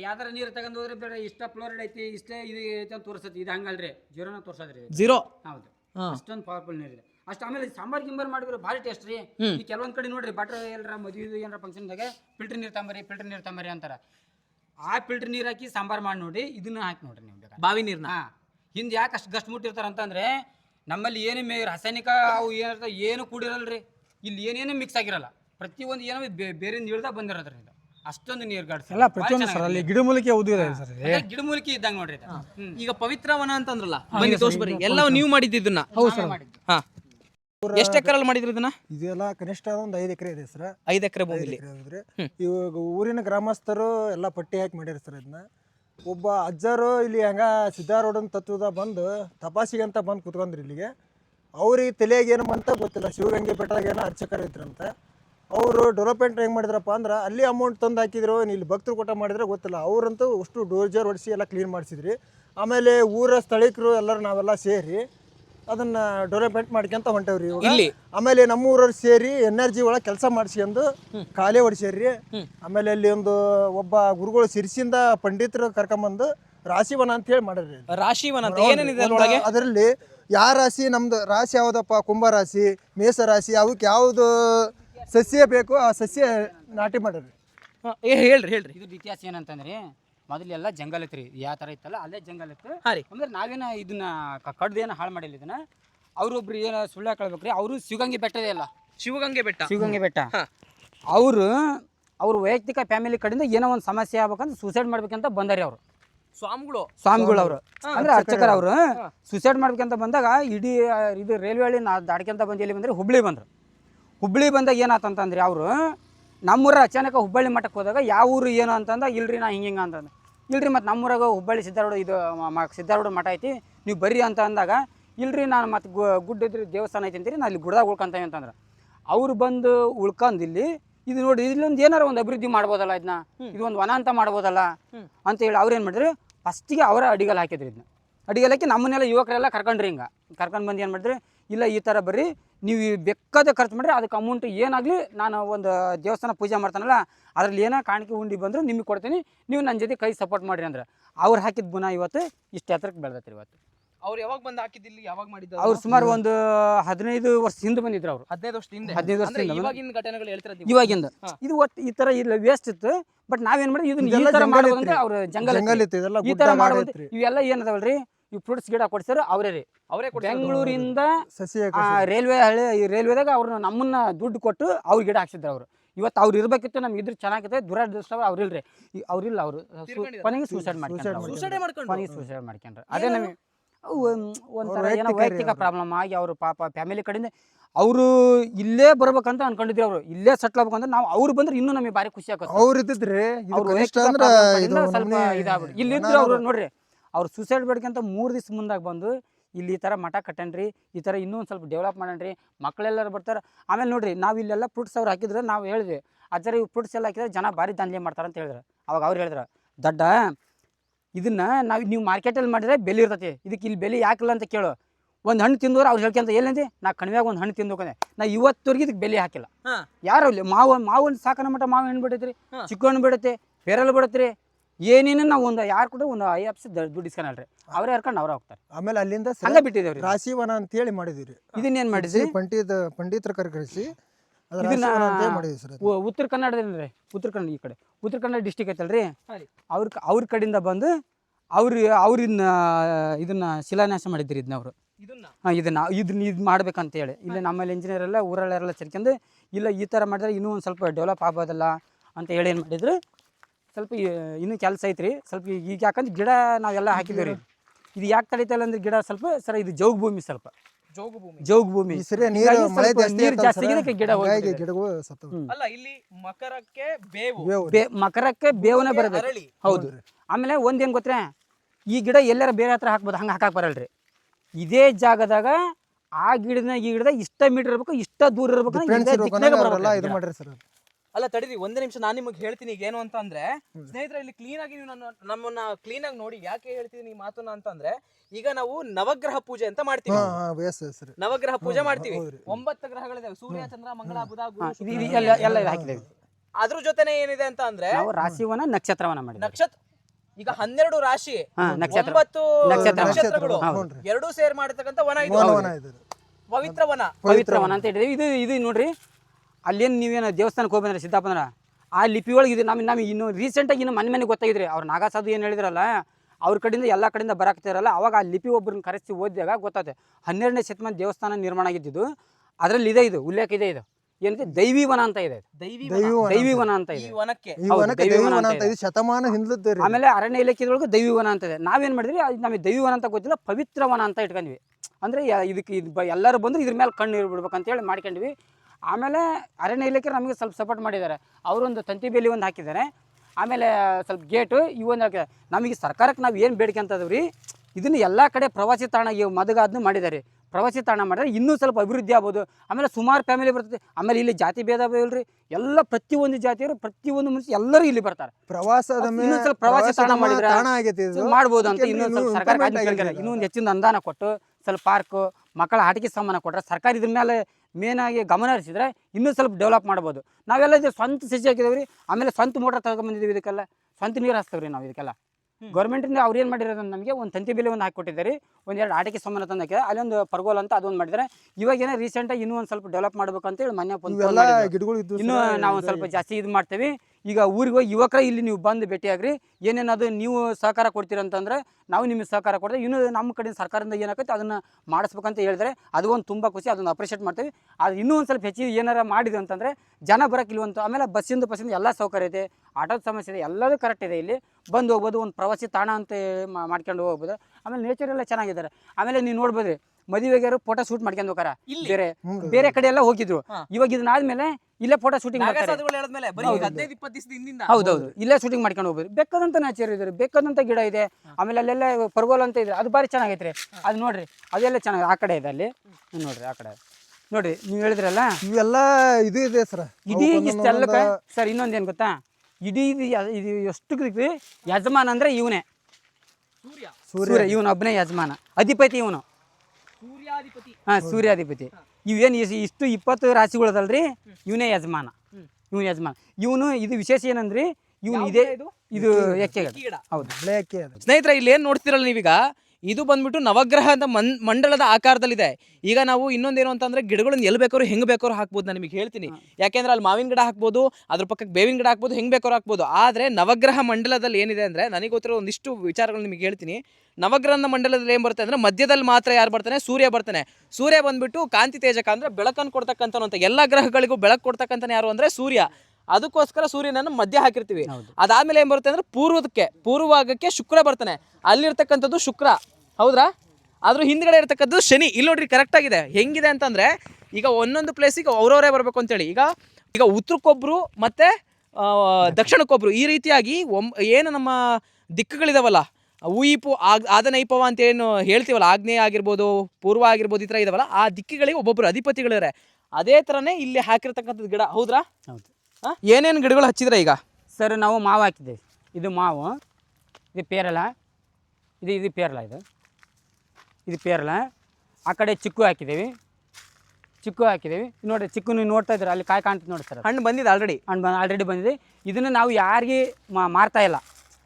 ಯಾವ್ದಾರ ನೀರ್ ತಗೊಂಡ್ ಹೋದ್ರೆ ಬೇಡ ಇಷ್ಟ ಫ್ಲೋರೈಡ್ ಐತಿ ಇಷ್ಟೇ ಇದು ಐತಿ ಅಂತ ತೋರಿಸ್ತೈತಿ. ಇದು ಹಂಗಲ್ರಿ ಜೀರೋನ ತೋರ್ಸದ್ರಿ ಇದು. ಝೀರೋ ಹೌದು. ಹಾ. ಅಷ್ಟೊಂದು ಪವರ್ಫುಲ್ ನೀರ್ ಇದೆ ಅಷ್ಟು ಆಮೇಲೆ ಸಾಂಬಾರ್ ಗಿಂಬಾರ್ ಮಾಡಿದ್ರೆ ಭಾರಿ ಟೇಸ್ಟ್ ರೀ. ಈ ಕೆಲವೊಂದ್ ಕಡೆ ನೋಡ್ರಿ ಬಟ್ರ ಎಲ್ಲರ ಮದುವೆ ಏನಾರ ಫಂಕ್ಷನ್ದಾಗ ಫಿಲ್ಟರ್ ನೀರ್ ತಂಬರಿ ಫಿಲ್ಟರ್ ನೀರ್ ತಂಬರಿ ಅಂತಾರ. ಆ ಫಿಲ್ಟರ್ ನೀರ್ ಹಾಕಿ ಸಾಂಬಾರ್ ಮಾಡಿ ನೋಡಿ ಇದನ್ನ ಹಾಕಿ ನೋಡ್ರಿ ನೀವು ಬೇಕಾದ್ರೆ. ಬಾವಿ ನೀರ್ನ? ಹಾ. ಹಿಂದೆ ಯಾಕೆ ಅಷ್ಟು ಗಸ್ಟ್ ಮುಟ್ಟಿರ್ತಾರ ಅಂತಂದ್ರೆ ನಮ್ಮಲ್ಲಿ ಏನು ಮೇ ರಾಸಾಯನಿಕ ಅವು ಏನಿರ್ತಾವ ಏನು ಕೂಡಿರಲ್ರಿ. ಇಲ್ಲಿ ಏನೇನು ಮಿಕ್ಸ್ ಆಗಿರಲ್ಲ. ಪ್ರತಿಯೊಂದು ಏನೋ ಬೇ- ಬೇರೆ ನೀಳ್ದ ಬಂದಿರೋದ್ರಿ ಇದು ಅಷ್ಟೊಂದು ನೀರು ಗಾಡ್ಸ್ ಎಲ್ಲ ಪ್ರತಿಯೊಂದು ಸರ್ ಅಲ್ಲಿ ಗಿಡಮೂಲಿಕೆ ಇದೆ ಸರ್. ಗಿಡಮೂಲಿಕೆ ಇದ್ದಂಗೆ ನೋಡ್ರಿ ಇದು. ಈಗ ಪವಿತ್ರವನ ಅಂತಂದ್ರಲ್ಲ ಬನ್ನಿ ತೋರ್ಸ್ಬರ್ರಿ. ಎಲ್ಲವೂ ನೀವು ಮಾಡಿದ್ದು ಇದನ್ನ ಹೌದು ಸರ್. ಹಾ. ಎಷ್ಟು ಎಕರೆ ಮಾಡಿದ್ರಿ ಇದನ್ನ? ಇದೆಲ್ಲ ಕನಿಷ್ಠ ಒಂದು ಐದು ಎಕರೆ ಇದೆ ಸರ್. ಐದು ಎಕರೆ ಭೂಮಿಲಿ. ಆಗಿದ್ರೆ ಇವಾಗ ಊರಿನ ಗ್ರಾಮಸ್ಥರು ಎಲ್ಲ ಪಟ್ಟಿ ಹಾಕಿ ಮಾಡ್ಯಾರ ಸರ್ ಇದನ್ನ ಒಬ್ಬ ಅಜ್ಜರು ಇಲ್ಲಿ ಹಂಗ ಸಿದ್ಧಾರೂಢನ ತತ್ವದ ಬಂದು ತಪಾಸಿಗೆ ಅಂತ ಬಂದು ಕುತ್ಕೊಂಡ್ರಿ ಇಲ್ಲಿಗೆ. ಅವ್ರಿಗೆ ತಲೆಯಾಗ ಏನು ಅಂತ ಗೊತ್ತಿಲ್ಲ. ಶಿವಗಂಗೆ ಬೆಟ್ಟದಾಗ ಏನೋ ಅರ್ಚಕರು ಇದ್ರಂತೆ. ಅವರು ಡೆವಲಪ್ಮೆಂಟ್ ಹೆಂಗೆ ಮಾಡಿದ್ರಪ್ಪ ಅಂದ್ರೆ ಅಲ್ಲಿ ಅಮೌಂಟ್ ತಂದು ಹಾಕಿದ್ರು ಇಲ್ಲಿ ಭಕ್ತರು ಕೊಟ್ಟ ಮಾಡಿದ್ರೆ ಗೊತ್ತಿಲ್ಲ. ಅವರಂತೂ ಅಷ್ಟು ಡೋರ್ಜರ್ ಹೊಡಿಸಿ ಎಲ್ಲ ಕ್ಲೀನ್ ಮಾಡಿಸಿದ್ರಿ. ಆಮೇಲೆ ಊರ ಸ್ಥಳೀಕರು ಎಲ್ಲರೂ ನಾವೆಲ್ಲ ಸೇರಿ ಅದನ್ನ ಡೆವಲಪ್ಮೆಂಟ್ ಮಾಡ್ಕೊಂತ ಹೊಂಟವ್ರಿ ಇಲ್ಲಿ? ಆಮೇಲೆ ನಮ್ಮ ಊರವ್ರು ಸೇರಿ ಎನರ್ಜಿ ಒಳಗೆ ಕೆಲಸ ಮಾಡಿಸ್ಕೊಂಡು ಕಾಲೇ ಹೊಡಿಸ್ಯಾರ್ರಿ. ಆಮೇಲೆ ಅಲ್ಲಿ ಒಂದು ಒಬ್ಬ ಗುರುಗಳು ಸಿರಿಸಿಂದ ಪಂಡಿತರು ಕರ್ಕೊಂಬಂದು ರಾಶಿವನ ಅಂತ ಹೇಳಿ ಮಾಡ್ರಿ ರಾಶಿವನ ಅಂತ ಏನೇನಿದೆ ಅದ್ರೊಳಗೆ? ಅದರಲ್ಲಿ ಯಾವ ರಾಶಿ ನಮ್ದು ರಾಶಿ ಯಾವುದಪ್ಪ? ಕುಂಭ ರಾಶಿ ಮೇಷ ರಾಶಿ ಅವಕ್ಕೆ ಯಾವುದು ಸಸ್ಯ ಬೇಕು ಆ ಸಸ್ಯ ನಾಟಿ ಮಾಡ್ರಿ. ಹಾ, ಏ ಹೇಳ್ರಿ ಹೇಳ್ರಿ. ಇದ್ರ ಇತಿಹಾಸ ಏನಂತಂದ್ರೆ ಮೊದಲೆಲ್ಲ ಜಂಗಲ್ ಐತ್ರಿ. ಯಾವ ಥರ ಇತ್ತಲ್ಲ ಅಲ್ಲೇ ಜಂಗಲ್ ಇತ್ತು. ಹಾ ರೀ. ಅಂದ್ರೆ ನಾವೇನ ಇದನ್ನ ಕ- ಕಡ್ದು ಏನು ಹಾಳು ಮಾಡಿಲ್ಲ ಇದನ್ನ. ಅವ್ರೊಬ್ರು ಏನು ಸುಳ್ಳ ಕಳ್ಬೇಕ್ರಿ ಅವರು ಶಿವಗಂಗೆ ಬೆಟ್ಟದೇ ಅಲ್ಲ. ಶಿವಗಂಗೆ ಬೆಟ್ಟ. ಶಿವಗಂಗೆ ಬೆಟ್ಟ. ಅವರು ಅವ್ರ ವೈಯಕ್ತಿಕ ಫ್ಯಾಮಿಲಿ ಕಡೆಯಿಂದ ಏನೋ ಒಂದು ಸಮಸ್ಯೆ ಆಗ್ಬೇಕಂತ ಸೂಸೈಡ್ ಮಾಡ್ಬೇಕಂತ ಬಂದಾರಿ ಅವರು. ಸ್ವಾಮಿಗಳು. ಸ್ವಾಮಿಗಳು ಅವರು. ಅಂದ್ರೆ ಅರ್ಚಕರ ಅವರು. ಸೂಸೈಡ್ ಮಾಡ್ಬೇಕಂತ ಬಂದಾಗ ಇಡೀ ಇದು ರೈಲ್ವೆ ಹಳ್ಳಿ ನಾ ದಾಡ್ಕೊಂತ ಬಂದು ಎಲ್ಲಿ ಬಂದ್ರೆ? ಹುಬ್ಳಿ ಬಂದ್ರು. ಹುಬ್ಳಿ ಬಂದಾಗ ಏನಾತಂತಂದ್ರೆ ಅವರು ನಮ್ಮೂರ ಅಚಾನಕ ಹುಬ್ಬಳ್ಳಿ ಮಠಕ್ಕೆ ಹೋದಾಗ ಯಾವ ಊರು ಏನು ಅಂತಂದ ಇಲ್ರಿ ನಾ ಹಿಂಗೆ ಹಿಂಗೆ ಅಂತಂದ. ಇಲ್ರಿ ಮತ್ತು ನಮ್ಮೂರಾಗ ಹುಬ್ಬಳ್ಳಿ ಸಿದ್ಧಾರೂಢ ಇದು ಸಿದ್ಧಾರೂಢ ಮಠ ಐತಿ ನೀವು ಬರ್ರಿ ಅಂತ ಅಂದಾಗ ಇಲ್ರಿ ನಾನು ಮತ್ತು ಗುಡ್ಡ ಇದ್ರಿ ದೇವಸ್ಥಾನ ಐತಿ ಅಂತೀರಿ ನಾ ಇಲ್ಲಿ ಗುಡ್ದಾಗ ಉಳ್ಕೊಂತೀವಿ ಅಂತಂದ್ರೆ. ಅವ್ರು ಬಂದು ಉಳ್ಕೊಂಡು ಇಲ್ಲಿ ಇದು ನೋಡಿ ಇಲ್ಲೊಂದು ಏನಾರ ಒಂದು ಅಭಿವೃದ್ಧಿ ಮಾಡ್ಬೋದಲ್ಲ ಇದನ್ನ ಇದು ಒಂದು ವನ ಅಂತ ಮಾಡ್ಬೋದಲ್ಲ ಅಂತ ಹೇಳಿ ಅವ್ರು ಏನು ಮಾಡಿದ್ರು ಫಸ್ಟಿಗೆ ಅವರ ಅಡಿಗೆಲ್ಲ ಹಾಕಿದ್ರು ಇದನ್ನ ಅಡಿಗೆಲ್ಲ ಹಾಕಿ ನಮ್ಮನ್ನೆಲ್ಲ ಯುವಕರೆಲ್ಲ ಕರ್ಕೊಂಡ್ರಿ ಹಿಂಗೆ. ಕರ್ಕೊಂಡು ಬಂದು ಏನು ಮಾಡಿದ್ರಿ ಇಲ್ಲ ಈ ಥರ ಬರ್ರಿ ನೀವು ಈ ಬೇಕಾದ ಖರ್ಚು ಮಾಡಿರಿ ಅದಕ್ಕೆ ಅಮೌಂಟ್ ಏನಾಗಲಿ ನಾನು ಒಂದು ದೇವಸ್ಥಾನ ಪೂಜೆ ಮಾಡ್ತಾನಲ್ಲ ಅದ್ರಲ್ಲಿ ಏನೋ ಕಾಣಿಕೆ ಉಂಡಿ ಬಂದರೂ ನಿಮಗೆ ಕೊಡ್ತೀನಿ ನೀವು ನನ್ನ ಜೊತೆ ಕೈ ಸಪೋರ್ಟ್ ಮಾಡಿರಿ ಅಂದ್ರೆ. ಅವ್ರು ಹಾಕಿದ ಗುಣ ಇವತ್ತು ಇಷ್ಟು ಎತ್ತರಕ್ಕೆ ಬೆಳೆದತ್ರಿ ಇವತ್ತು. ಅವ್ರು ಯಾವಾಗ ಬಂದು ಹಾಕಿದ್ದಿಲ್ಲ ಯಾವಾಗ ಮಾಡಿದ್ದು ಅವ್ರು ಸುಮಾರು ಒಂದು ಹದಿನೈದು ವರ್ಷ ಹಿಂದೆ ಬಂದಿದ್ರು ಅವರು. ಹದಿನೈದು ವರ್ಷ ಹಿಂದೆ? ಹದಿನೈದು ವರ್ಷ ಇವಾಗಿನ ಘಟನೆಗಳು ಹೇಳ್ತಾರೆ ಇವಾಗಿಂದ. ಇದು ಒಟ್ಟು ಈ ತರ ಇಲ್ಲ ವೇಸ್ಟ್ ಇತ್ತು ಬಟ್ ನಾವೇನ್ ಮಾಡಿ ಇದನ್ನ ಈ ತರ ಐತ್ರಿ. ಅವ್ರ ಜಂಗಲ್ ಈ ತರ ಗಾಡ ಇವೆಲ್ಲ ಏನದಾವಲ್ರಿ ಈ ಫ್ರೂಟ್ಸ್ ಗಿಡ ಕೊಡ್ಸಾರ ಅವರೇ ರೀ. ಅವರೇ. ಬೆಂಗಳೂರಿಂದ ರೈಲ್ವೆ ಹಳ್ಳಿ ಈ ರೈಲ್ವೆದಾಗ ಅವ್ರನ್ನ ನಮ್ಮನ್ನ ದುಡ್ಡು ಕೊಟ್ಟು ಅವ್ರ ಗಿಡ ಹಾಕ್ಸಿದ್ರು ಅವರು. ಇವತ್ತು ಅವ್ರು ಇರ್ಬೇಕಿತ್ತು ನಮ್ಗೆ ಇದ್ರ ಚೆನ್ನಾಗಿದೆ ದುರಾದೃಷ್ಟ ಅವ್ರಿಲ್ರಿ ಅವ್ರಿಲ್ಲ ಅವರು. ಕೊನೆಗೆ ಸೂಸೈಡ್ ಮಾಡ್ಕೊಂಡ್ರು? ಸೂಸೈಡ್ ಮಾಡ್ಕೊಂಡ್ರೆ. ಅದೇ ನಮಗೆ ಒಂಥರ ಏನೋ ವೈಯಕ್ತಿಕ ಪ್ರಾಬ್ಲಮ್ ಆಗಿ ಅವರು ಪಾಪ ಫ್ಯಾಮಿಲಿ ಕಡೆಯಿಂದ ಅವರು ಇಲ್ಲೇ ಬರ್ಬೇಕಂತ ಅನ್ಕೊಂಡಿದ್ರು ಅವರು. ಇಲ್ಲೇ ಸೆಟ್ಲ್ ಆಗ್ಬೇಕಂದ್ರೆ ನಾವು ಅವ್ರು ಬಂದ್ರೆ ಇನ್ನೂ ನಮಗೆ ಭಾರಿ ಖುಷಿ ಆಗುತ್ತೆ. ಅವ್ರು ಇದ್ದಿದ್ರಿ ಇದು ಅವ್ರ ಕನಿಷ್ಠ ವೈಯಕ್ತಿಕ ಇದು ಸ್ವಲ್ಪ ಇದಾಗ್ಬಿಟ್ಟು ಇಲ್ಲಿದ್ರು ಅವ್ರು. ನೋಡ್ರಿ ಅವ್ರು ಸೂಸೈಡ್ ಬೇಡ್ಕಂತ ಮೂರು ದಿವ್ಸ ಮುಂದಾಗ ಬಂದು ಇಲ್ಲಿ ಈ ಥರ ಮಠ ಕಟ್ಟಣ್ರಿ ಈ ಥರ ಇನ್ನೂ ಒಂದು ಸ್ವಲ್ಪ ಡೆವಲಪ್ ಮಾಡಣ್ರಿ ಮಕ್ಕಳೆಲ್ಲರೂ ಬರ್ತಾರೆ. ಆಮೇಲೆ ನೋಡಿರಿ ನಾವು ಇಲ್ಲೆಲ್ಲ ಫ್ರೂಟ್ಸ್ ಅವ್ರು ಹಾಕಿದ್ರೆ ನಾವು ಹೇಳಿದ್ವಿ ಅಜ್ಜರ ಇವು ಫ್ರೂಟ್ಸ್ ಎಲ್ಲ ಹಾಕಿದ್ರೆ ಜನ ಭಾರಿ ದಂಧೆ ಮಾಡ್ತಾರೆ ಅಂತ ಹೇಳಿದ್ರು. ಅವಾಗ ಅವ್ರು ಹೇಳಿದ್ರು ದಡ್ಡ ಇದನ್ನ ನಾವು ನೀವು ಮಾರ್ಕೆಟಲ್ಲಿ ಮಾಡಿದ್ರೆ ಬೆಲೆ ಇರ್ತೈತಿ ಇದಕ್ಕೆ ಇಲ್ಲಿ ಬೆಲೆ ಯಾಕಿಲ್ಲ ಅಂತ ಕೇಳು. ಒಂದು ಹಣ್ಣು ತಿಂದವ್ರು ಅವ್ರು ಹೇಳ್ಕೊಂತ ಎಲ್ಲಂದಿ ನಾ ಕಣಿವ್ಯಾಗ ಒಂದು ಹಣ್ಣು ತಿಂದು ನಾ ಇವತ್ತುವರೆಗೆ ಇದಕ್ಕೆ ಬೆಲೆ ಹಾಕಿಲ್ಲ. ಯಾರು ಅಲ್ಲಿ ಮಾವು ಮಾವನ್ ಸಾಕನ ಮಟ್ಟ ಮಾವು ಹಣ್ಣು ಬಿಡೈತ್ರಿ ರೀ ಚಿಕ್ಕ ಹಣ್ಣು ಬಿಡುತ್ತೆ ಪೇರಲ್ ಬಿಡತ್ರಿ ಏನೇನು ನಾವು ಒಂದು ಯಾರು ಕೂಡ ಒಂದು ಐ ಎಫ್ ಸಿ ದುಡ್ಡು ಇಸ್ಕೊಳಲ್ರಿ ಅವರೇ ಹರ್ಕೊಂಡು ಅವ್ರ ಹೋಗ್ತಾರೆ. ಆಮೇಲೆ ಅಲ್ಲಿಂದ ಸಂಘ ಹಂಗೆ ಬಿಟ್ಟಿದ್ದೇವ್ರಿ ರಾಶಿವನ ಅಂತ ಹೇಳಿ ಮಾಡಿದಿರಿ ಇದನ್ನೇನು ಮಾಡಿದ್ರಿ? ಪಂಡಿತ ಪಂಡಿತರ ಕರೆಕರಿಸಿ ಉತ್ತರ ಕನ್ನಡದಲ್ಲಿ ರೀ ಉತ್ತರ ಕನ್ನಡ ಈ ಕಡೆ ಉತ್ತರ ಕನ್ನಡ ಡಿಸ್ಟಿಕ್ ಐತಲ್ರಿ? ರೀ. ಅವ್ರ ಕ- ಅವ್ರ ಕಡೆಯಿಂದ ಬಂದು ಅವ್ರ ಅವ್ರನ್ನ ಇದನ್ನ ಶಿಲಾನ್ಯಾಸ ಮಾಡಿದ್ರಿ ಇದನ್ನ ಅವರು. ಇದನ್ನ? ಹಾಂ ಇದನ್ನ. ಇದನ್ನ ಇದು ಮಾಡ್ಬೇಕಂತ ಹೇಳಿ. ಇಲ್ಲ ನಮ್ಮಲ್ಲಿ ಇಂಜಿನಿಯರ್ ಎಲ್ಲ ಊರಲ್ಲೆಲ್ಲ ಸೇರ್ಕೊಂಡು ಇಲ್ಲ ಈ ಥರ ಮಾಡಿದ್ರೆ ಇನ್ನೂ ಒಂದು ಸ್ವಲ್ಪ ಡೆವಲಪ್ ಆಗ್ಬೋದಲ್ಲ ಅಂತ ಹೇಳಿ ಏನು ಮಾಡಿದ್ರು ಸ್ವಲ್ಪ ಇನ್ನೂ ಕೆಲಸ ಐತ್ರಿ. ಸ್ವಲ್ಪ ಈಗ ಯಾಕಂದ್ರೆ ಗಿಡ ನಾವೆಲ್ಲ ಹಾಕಿದ್ದೀವಿ ರೀ. ಇದು ಯಾಕೆ ತಡೀತಲ್ಲ ಅಂದ್ರೆ ಗಿಡ ಸ್ವಲ್ಪ ಸರ ಇದು ಜೋಗ ಭೂಮಿ ಸ್ವಲ್ಪ. ಜೋಗ ಭೂಮಿ. ಜೋಗ ಭೂಮಿ. ನೀರು ಮಳೆ ಜಾಸ್ತಿ ನೀರು ಗಿಡ ಹಂಗಾಗಿ ಗಿಡಗಳು ಅಲ್ಲ ಇಲ್ಲಿ ಮಕರಕ್ಕೆ ಬೇವು. ಮಕರಕ್ಕೆ ಬೇವನೇ ಬರಬೇಕು. ಹೌದು ಆಮೇಲೆ ಒಂದೇನು ಗೊತ್ತೇ ಈ ಗಿಡ ಎಲ್ಲಾರ ಬೇರೆ ಹತ್ರ ಹಾಕ್ಬೋದು ಹಂಗೆ ಹಾಕಕ್ಕೆ ಬರಲ್ರಿ ಇದೇ ಜಾಗದಾಗ ಆ ಗಿಡದ ಈ ಗಿಡದ ಇಷ್ಟ ಮೀಟರ್ ಇರ್ಬೇಕು ಇಷ್ಟ ದೂರ ಇರ್ಬೇಕು ಅಂದ್ರೆ ಅಲ್ಲ ತಡೀರಿ ಒಂದೇ ನಿಮಿಷ ನಾನು ನಿಮಗೆ ಹೇಳ್ತೀನಿ ಈಗ ಏನು ಅಂತ ಅಂದ್ರೆ ಸ್ನೇಹಿತರೆ ಇಲ್ಲಿ ಕ್ಲೀನ್ ಆಗಿ ನೀವು ನನ್ನ ನಮ್ಮನ್ನ ಕ್ಲೀನ್ ಆಗಿ ನೋಡಿ ಯಾಕೆ ಹೇಳ್ತೀನಿ ಈ ಮಾತನ್ನ ಅಂತಂದ್ರೆ ಈಗ ನಾವು ನವಗ್ರಹ ಪೂಜೆ ಅಂತ ಮಾಡ್ತೀವಿ. ನವಗ್ರಹ ಪೂಜೆ ಮಾಡ್ತೀವಿ. ಒಂಬತ್ತು ಗ್ರಹಗಳಿದಾವೆ ಸೂರ್ಯ ಚಂದ್ರ ಮಂಗಳ ಬುಧ ಗುರು ಎಲ್ಲ ಹಾಕಿದ್ದೇವೆ ಅದ್ರ ಜೊತೆನೆ ಏನಿದೆ ಅಂತ ಅಂದ್ರೆ ರಾಶಿವನ ನಕ್ಷತ್ರವನ ಮಾಡಿ ನಕ್ಷತ್ರ ಈಗ ಹನ್ನೆರಡು ರಾಶಿ ಒಂಬತ್ತು ನಕ್ಷತ್ರಗಳು ಎರಡು ಸೇರ್ ಮಾಡಿರ್ತಕ್ಕಂಥ ವನ ಇದು. ವನ ವನ ಇದೆ. ಪವಿತ್ರ ವನ. ಪವಿತ್ರ ವನ ಅಂತ ಹೇಳಿದ್ರೆ ಇದು ಇದು ನೋಡ್ರಿ. ಅಲ್ಲೇನು ನೀವೇನು ದೇವಸ್ಥಾನಕ್ಕೆ ಹೋಗಿ ಬಂದ್ರೆ ಸಿದ್ದಾಪಂದ್ರ ಆ ಲಿಪಿ ಒಳಗೆ ಇದು. ನಮಗೆ ನಮಗೆ ಇನ್ನು ರೀಸೆಂಟಾಗಿ ಇನ್ನು ಮನೆ ಮನೆಗೆ ಗೊತ್ತಾಗಿದ್ರಿ ಅವ್ರು ನಾಗಾಸಾಧು ಏನು ಹೇಳಿದ್ರಲ್ಲ ಅವ್ರ ಕಡೆಯಿಂದ ಎಲ್ಲ ಕಡೆಯಿಂದ ಬರಾಕ್ತಿರಲ್ಲ ಅವಾಗ ಆ ಲಿಪಿ ಒಬ್ಬರನ್ನ ಕರೆಸಿ ಓದಿದಾಗ ಗೊತ್ತಾಗುತ್ತೆ ಹನ್ನೆರಡನೇ ಶತಮಾನ ದೇವಸ್ಥಾನ ನಿರ್ಮಾಣ ಆಗಿದ್ದು ಅದರಲ್ಲಿ ಇದೆ ಇದು ಉಲ್ಲೇಖ ಇದೆ ಇದು. ಏನಕ್ಕೆ ದೈವಿ ವನ ಅಂತ ಇದೆ. ದೈವಿ ದೈವಿ ವನ. ವನ ದೈವಿ ವನ ಅಂತ ಈ ಇದೆ ವನಕ್ಕೆ. ಈ ವನಕ್ಕೆ ದೈವಿ ದೈವಿ ವನ ವನ ಅಂತ ಅಂತ ಶತಮಾನ ಆಮೇಲೆ ಅರಣ್ಯ ಇಲಾಖೆದೊಳಗೆ ದೈವಿ ವನ ಅಂತ ಇದೆ. ನಾವೇನು ಮಾಡಿದ್ರಿ ನಮಗೆ ದೈವಿ ವನ ಅಂತ ಗೊತ್ತಿಲ್ಲ ಪವಿತ್ರ ವನ ಅಂತ ಇಟ್ಕೊಂಡ್ವಿ. ಅಂದ್ರೆ ಇದಕ್ಕೆ ಇದು ಬ ಎಲ್ಲರೂ ಬಂದ್ರು ಇದ್ರ ಮೇಲೆ ಕಣ್ಣು ಇರ್ಬಿಡ್ಬೇಕಂತೇಳಿ ಮಾಡ್ಕೊಂಡ್ವಿ. ಆಮೇಲೆ ಅರಣ್ಯ ಇಲಾಖೆ ನಮಗೆ ಸ್ವಲ್ಪ ಸಪೋರ್ಟ್ ಮಾಡಿದ್ದಾರೆ. ಅವರೊಂದು ತಂತಿ ಬೇಲಿ ಒಂದು ಹಾಕಿದ್ದಾರೆ. ಆಮೇಲೆ ಸ್ವಲ್ಪ ಗೇಟು ಇವೊಂದು ಹಾಕಿದ್ದಾರೆ. ನಮಗೆ ಸರ್ಕಾರಕ್ಕೆ ನಾವು ಏನು ಬೇಡಿಕೆ ಅಂತ ರೀ ಇದನ್ನು ಎಲ್ಲ ಕಡೆ ಪ್ರವಾಸಿ ತಾಣ ಮದಗಾದನ್ನು ಮದಗ ಅದನ್ನು ಮಾಡಿದ್ದಾರೆ. ಪ್ರವಾಸಿ ತಾಣ ಮಾಡಿದ್ರೆ ಇನ್ನೂ ಸ್ವಲ್ಪ ಅಭಿವೃದ್ಧಿ ಆಗ್ಬೋದು. ಆಮೇಲೆ ಸುಮಾರು ಫ್ಯಾಮಿಲಿ ಬರ್ತದೆ. ಆಮೇಲೆ ಇಲ್ಲಿ ಜಾತಿ ಭೇದ ಇಲ್ರಿ. ಎಲ್ಲ ಪ್ರತಿಯೊಂದು ಜಾತಿಯವರು ಪ್ರತಿಯೊಂದು ಮನುಷ್ಯ ಎಲ್ಲರೂ ಇಲ್ಲಿ ಬರ್ತಾರೆ. ಪ್ರವಾಸದ ಇನ್ನೂ ಸ್ವಲ್ಪ ಪ್ರವಾಸಿ ತಾಣ ಮಾಡಿದ್ರೆ ಮಾಡ್ಬೋದು ಅಂತ ಅದಕ್ಕೆ ಇನ್ನೂ ಇನ್ನೂ ಸ್ವಲ್ಪ ಸರ್ಕಾರ ಇನ್ನೊಂದು. ಹೆಚ್ಚಿನ ಅನುದಾನ ಕೊಟ್ಟು ಸ್ವಲ್ಪ ಪಾರ್ಕು ಮಕ್ಕಳ ಆಟಿಕೆ ಸಾಮಾನು ಕೊಟ್ಟರೆ ಸರ್ಕಾರ ಇದ್ರ ಮೇಲೆ ಮೇನ್ ಆಗಿ ಗಮನ ಹರಿಸಿದ್ರೆ ಇನ್ನೂ ಸ್ವಲ್ಪ ಡೆವಲಪ್ ಮಾಡ್ಬೋದು. ನಾವೆಲ್ಲ ಇದು ಸ್ವಂತ ಸಸಿ ಹಾಕಿದೇವೆ ರೀ ಆಮೇಲೆ ಸ್ವಂತ ಮೋಟರ್ ತಗೊಂಬಂದಿದ್ದೀವಿ ಇದಕ್ಕೆಲ್ಲ. ಸ್ವಂತ ನೀರು ಹಾಸ್ತೇವೆ ರೀ ನಾವು ಇದಕ್ಕೆಲ್ಲ. ಗೌರ್ಮೆಂಟಿಂದ ಅವ್ರು ಏನು ಮಾಡಿರೋದು ನಮಗೆ ಒಂದು ತಂತಿ ಬೆಲೆ ಒಂದು ಹಾಕಿಕೊಟ್ಟಿದ್ದಾರೆ ಒಂದು ಎರಡು ಆಟಿಕೆ ಸಾಮಾನು ತಂದು ಅಲ್ಲಿ ಅಲ್ಲೊಂದು ಪರ್ಗೋಲ್ ಅಂತ ಅದೊಂದು ಮಾಡಿದ್ದಾರೆ. ಇವಾಗ ಏನೋ ರೀಸೆಂಟಾಗಿ ಇನ್ನೂ ಒಂದು ಸ್ವಲ್ಪ ಡೆವಲಪ್ ಮಾಡ್ಬೇಕು ಅಂತೇಳಿ ಇದ್ದು ಇನ್ನೂ ನಾವು ಒಂದು ಸ್ವಲ್ಪ ಜಾಸ್ತಿ ಇದು ಮಾಡ್ತೇವೆ. ಈಗ ಊರಿಗೆ ಹೋಗಿ ಯುವಕರ ಇಲ್ಲಿ ನೀವು ಬಂದು ಭೇಟಿಯಾಗ್ರಿ. ಏನೇನದು ನೀವು ಸಹಕಾರ ಕೊಡ್ತೀರಂತಂದ್ರೆ ನಾವು ನಿಮಗೆ ಸಹಕಾರ ಕೊಡ್ತೀವಿ. ಇನ್ನೂ ನಮ್ಮ ಕಡೆ ಸರ್ಕಾರದಿಂದ ಏನಾಗುತ್ತೆ ಅದನ್ನು ಮಾಡಿಸ್ಬೇಕಂತ ಹೇಳಿದ್ರೆ ಅದು ತುಂಬ ಖುಷಿ, ಅದನ್ನು ಅಪ್ರಿಷಿಯೇಟ್ ಮಾಡ್ತೀವಿ. ಅದು ಇನ್ನೂ ಒಂದು ಸ್ವಲ್ಪ ಹೆಚ್ಚಿಗೆ ಏನಾರ ಮಾಡಿದೆ ಅಂತಂದರೆ ಜನ ಬರೋಕ್ಕಿಲ್ವಂತ, ಆಮೇಲೆ ಬಸ್ಸಿಂದ ಬಸ್ಸಿಂದ ಎಲ್ಲ ಸೌಕರ್ಯ ಇದೆ, ಆಟೋದ ಸಮಸ್ಯೆ ಇದೆ, ಎಲ್ಲದೂ ಕರೆಕ್ಟ್ ಇದೆ ಇಲ್ಲಿ. ಬಂದು ಹೋಗ್ಬೋದು, ಒಂದು ಪ್ರವಾಸಿ ತಾಣ ಅಂತ ಮಾಡ್ಕೊಂಡು ಹೋಗ್ಬೋದು. ಆಮೇಲೆ ನೇಚರ್ ಎಲ್ಲ ಚೆನ್ನಾಗಿದ್ದಾರೆ. ಆಮೇಲೆ ನೀವು ನೋಡ್ಬೋದ್ರಿ ಮದುವೆಗೆ ಫೋಟೋ ಶೂಟ್ ಮಾಡ್ಕೊಂಡ್ ಹೋಗಾರ ಇಲ್ಲಿ? ಬೇರೆ ಬೇರೆ ಕಡೆ ಎಲ್ಲ ಹೋಗಿದ್ರು. ಇವಾಗ ಇದನ್ನಾದ್ಮೇಲೆ ಇಲ್ಲೇ ಫೋಟೋ ಶೂಟಿಂಗ್ ಹಿಂದಿಂದ. ಇಲ್ಲೇ ಶೂಟಿಂಗ್ ಮಾಡ್ಕೊಂಡು ಹೋಗ್ಬೋದು. ಬೇಕಾದಂತ ನ್ಯಾಚರ್ ಇದ್ರು ಬೇಕಾದಂತ ಗಿಡ ಇದೆ. ಆಮೇಲೆ ಅಲ್ಲೆಲ್ಲ ಪರ್ಗೋಲ್ ಅಂತ ಇದ್ರೆ ಅದು ಬಾರಿ ಚೆನ್ನಾಗೈತ್ರಿ ಅದು ನೋಡ್ರಿ ಅದೆಲ್ಲ ಚೆನ್ನಾಗಿ ಆ ಕಡೆ ಇದೆ ಅಲ್ಲಿ. ನೋಡ್ರಿ ಆ ಕಡೆ ನೋಡ್ರಿ ನೀವು ಹೇಳಿದ್ರಲ್ಲ? ಇವೆಲ್ಲ ಇದು ಇದೆ ಸರ್. ಇಡೀ ಇಷ್ಟೆಲ್ಲ ಸರ್ ಇನ್ನೊಂದು ಏನು ಗೊತ್ತಾ? ಇಡೀ ಇದು ಇದು ಎಷ್ಟು ಯಜಮಾನ ಅಂದ್ರೆ ಇವನೇ. ಸೂರ್ಯ. ಸೂರ್ಯ ಇವನೊಬ್ಬನೇ ಯಜಮಾನ. ಅಧಿಪತಿ ಇವನು. ಹಾಂ ಸೂರ್ಯಾಧಿಪತಿ ಇವೇನು ಇಷ್ಟು ಇಪ್ಪತ್ತು ರಾಶಿಗಳದಲ್ರಿ ಇವನೇ ಯಜಮಾನ ಇವನು ಯಜಮಾನ ಇವನು ಇದು ವಿಶೇಷ ಏನಂದ್ರಿ ಇವನು ಇದೇ ಇದು? ಎಕ್ಕೆ ಹೌದು ಸ್ನೇಹಿತರ ಇಲ್ಲಿ ಏನ್ ನೋಡ್ತಿರಲ್ಲ ನೀವೀಗ ಇದು ಬಂದ್ಬಿಟ್ಟು ನವಗ್ರಹ ಅಂತ ಮನ್ ಮಂಡಲದ ಆಕಾರದಲ್ಲಿದೆ. ಈಗ ನಾವು ಇನ್ನೊಂದೇನು ಅಂತಂದ್ರೆ ಗಿಡಗಳನ್ನ ಎಲ್ಲಿ ಬೇಕಾದ್ರೂ ಹೆಂಗ್ ಬೇಕಾದ್ರೂ ಹಾಕ್ಬೋದು ನಾನು ನಿಮಗೆ ಹೇಳ್ತೀನಿ. ಯಾಕೆಂದ್ರೆ ಅಲ್ಲಿ ಮಾವಿನ ಗಿಡ ಹಾಕ್ಬೋದು ಅದ್ರ ಪಕ್ಕಕ್ಕೆ ಬೇವಿನ ಗಿಡ ಹಾಕ್ಬೋದು ಹೆಂಗ್ ಬೇಕಾದ್ರೂ ಹಾಕ್ಬೋದು. ಆದ್ರೆ ನವಗ್ರಹ ಮಂಡಲದಲ್ಲಿ ಏನಿದೆ ಅಂದ್ರೆ ನನಗೆ ಗೊತ್ತಿರೋ ಒಂದಿಷ್ಟು ವಿಚಾರಗಳು ನಿಮಗೆ ಹೇಳ್ತೀನಿ. ನವಗ್ರಹದ ಮಂಡಲದಲ್ಲಿ ಏನು ಬರುತ್ತೆ ಅಂದ್ರೆ ಮಧ್ಯದಲ್ಲಿ ಮಾತ್ರ ಯಾರು ಬರ್ತಾನೆ? ಸೂರ್ಯ ಬರ್ತಾನೆ. ಸೂರ್ಯ ಬಂದ್ಬಿಟ್ಟು ಕಾಂತಿ ತೇಜಕ ಅಂದ್ರೆ ಬೆಳಕನ್ನು ಕೊಡ್ತಕ್ಕಂಥ ಅಂತ. ಎಲ್ಲ ಗ್ರಹಗಳಿಗೂ ಬೆಳಕು ಕೊಡ್ತಕ್ಕಂಥ ಯಾರು ಅಂದ್ರೆ ಸೂರ್ಯ. ಅದಕ್ಕೋಸ್ಕರ ಸೂರ್ಯನನ್ನು ಮಧ್ಯ ಹಾಕಿರ್ತೀವಿ. ಅದಾದಮೇಲೆ ಅದಾದ್ಮೇಲೆ ಏನ್ ಬರುತ್ತೆ ಅಂದ್ರೆ ಪೂರ್ವದಕ್ಕೆ ಪೂರ್ವಭಾಗಕ್ಕೆ ಶುಕ್ರ ಬರ್ತಾನೆ. ಅಲ್ಲಿರ್ತಕ್ಕಂಥದ್ದು ಶುಕ್ರ. ಹೌದ್ರಾ? ಆದರೂ ಹಿಂದ್ಗಡೆ ಇರತಕ್ಕದ್ದು ಶನಿ. ಇಲ್ಲಿ ನೋಡ್ರಿ ಕರೆಕ್ಟ್ ಆಗಿದೆ. ಹೆಂಗಿದೆ ಅಂತಂದ್ರೆ ಈಗ ಒಂದೊಂದು ಪ್ಲೇಸಿಗೆ ಅವ್ರವರೇ ಬರಬೇಕು ಅಂತೇಳಿ. ಈಗ ಈಗ ಉತ್ತರಕ್ಕೊಬ್ರು ಮತ್ತೆ ದಕ್ಷಿಣಕ್ಕೊಬ್ರು ಈ ರೀತಿಯಾಗಿ ಒಮ್ ಏನು ನಮ್ಮ ದಿಕ್ಕುಗಳಿದಾವಲ್ಲ ಉಯಿಪು ಆಗ್ ಆದನೈಪವ ಅಂತ ಏನು ಹೇಳ್ತೀವಲ್ಲ ಆಗ್ನೇಯ ಆಗಿರ್ಬೋದು ಪೂರ್ವ ಆಗಿರ್ಬೋದು ಈ ಥರ ಇದಾವಲ್ಲ ಆ ದಿಕ್ಕುಗಳಿಗೆ ಒಬ್ಬೊಬ್ರು ಅಧಿಪತಿಗಳಿದ್ದಾರೆ ಅದೇ ಥರನೇ ಇಲ್ಲಿ ಹಾಕಿರ್ತಕ್ಕಂಥದ್ದು ಗಿಡ ಹೌದ್ರಾ? ಹೌದು. ಹಾಂ? ಏನೇನು ಗಿಡಗಳು ಹಚ್ಚಿದ್ರೆ ಈಗ? ಸರ್ ನಾವು ಮಾವು ಹಾಕಿದ್ದೇವೆ. ಇದು ಮಾವು. ಇದು ಪೇರಲ. ಇದು ಇದು ಪೇರಲ ಇದು. ಇದು ಪೇರಲ. ಆ ಕಡೆ ಚಿಕ್ಕು ಹಾಕಿದ್ದೀವಿ ಚಿಕ್ಕು ಹಾಕಿದ್ದೀವಿ ನೋಡಿ ಚಿಕ್ಕು ನೀವು ನೋಡ್ತಾ ಇದ್ದೀರಾ ಅಲ್ಲಿ ಕಾಯಿ ಕಾಣ್ತದೆ ನೋಡಿ ಸರ್ ಹಣ್ಣು ಬಂದಿದೆ ಆಲ್ರೆಡಿ ಹಣ್ಣು ಆಲ್ರೆಡಿ ಬಂದಿದೆ. ಇದನ್ನು ನಾವು ಯಾರಿಗೆ ಮಾರ್ತಾ ಇಲ್ಲ.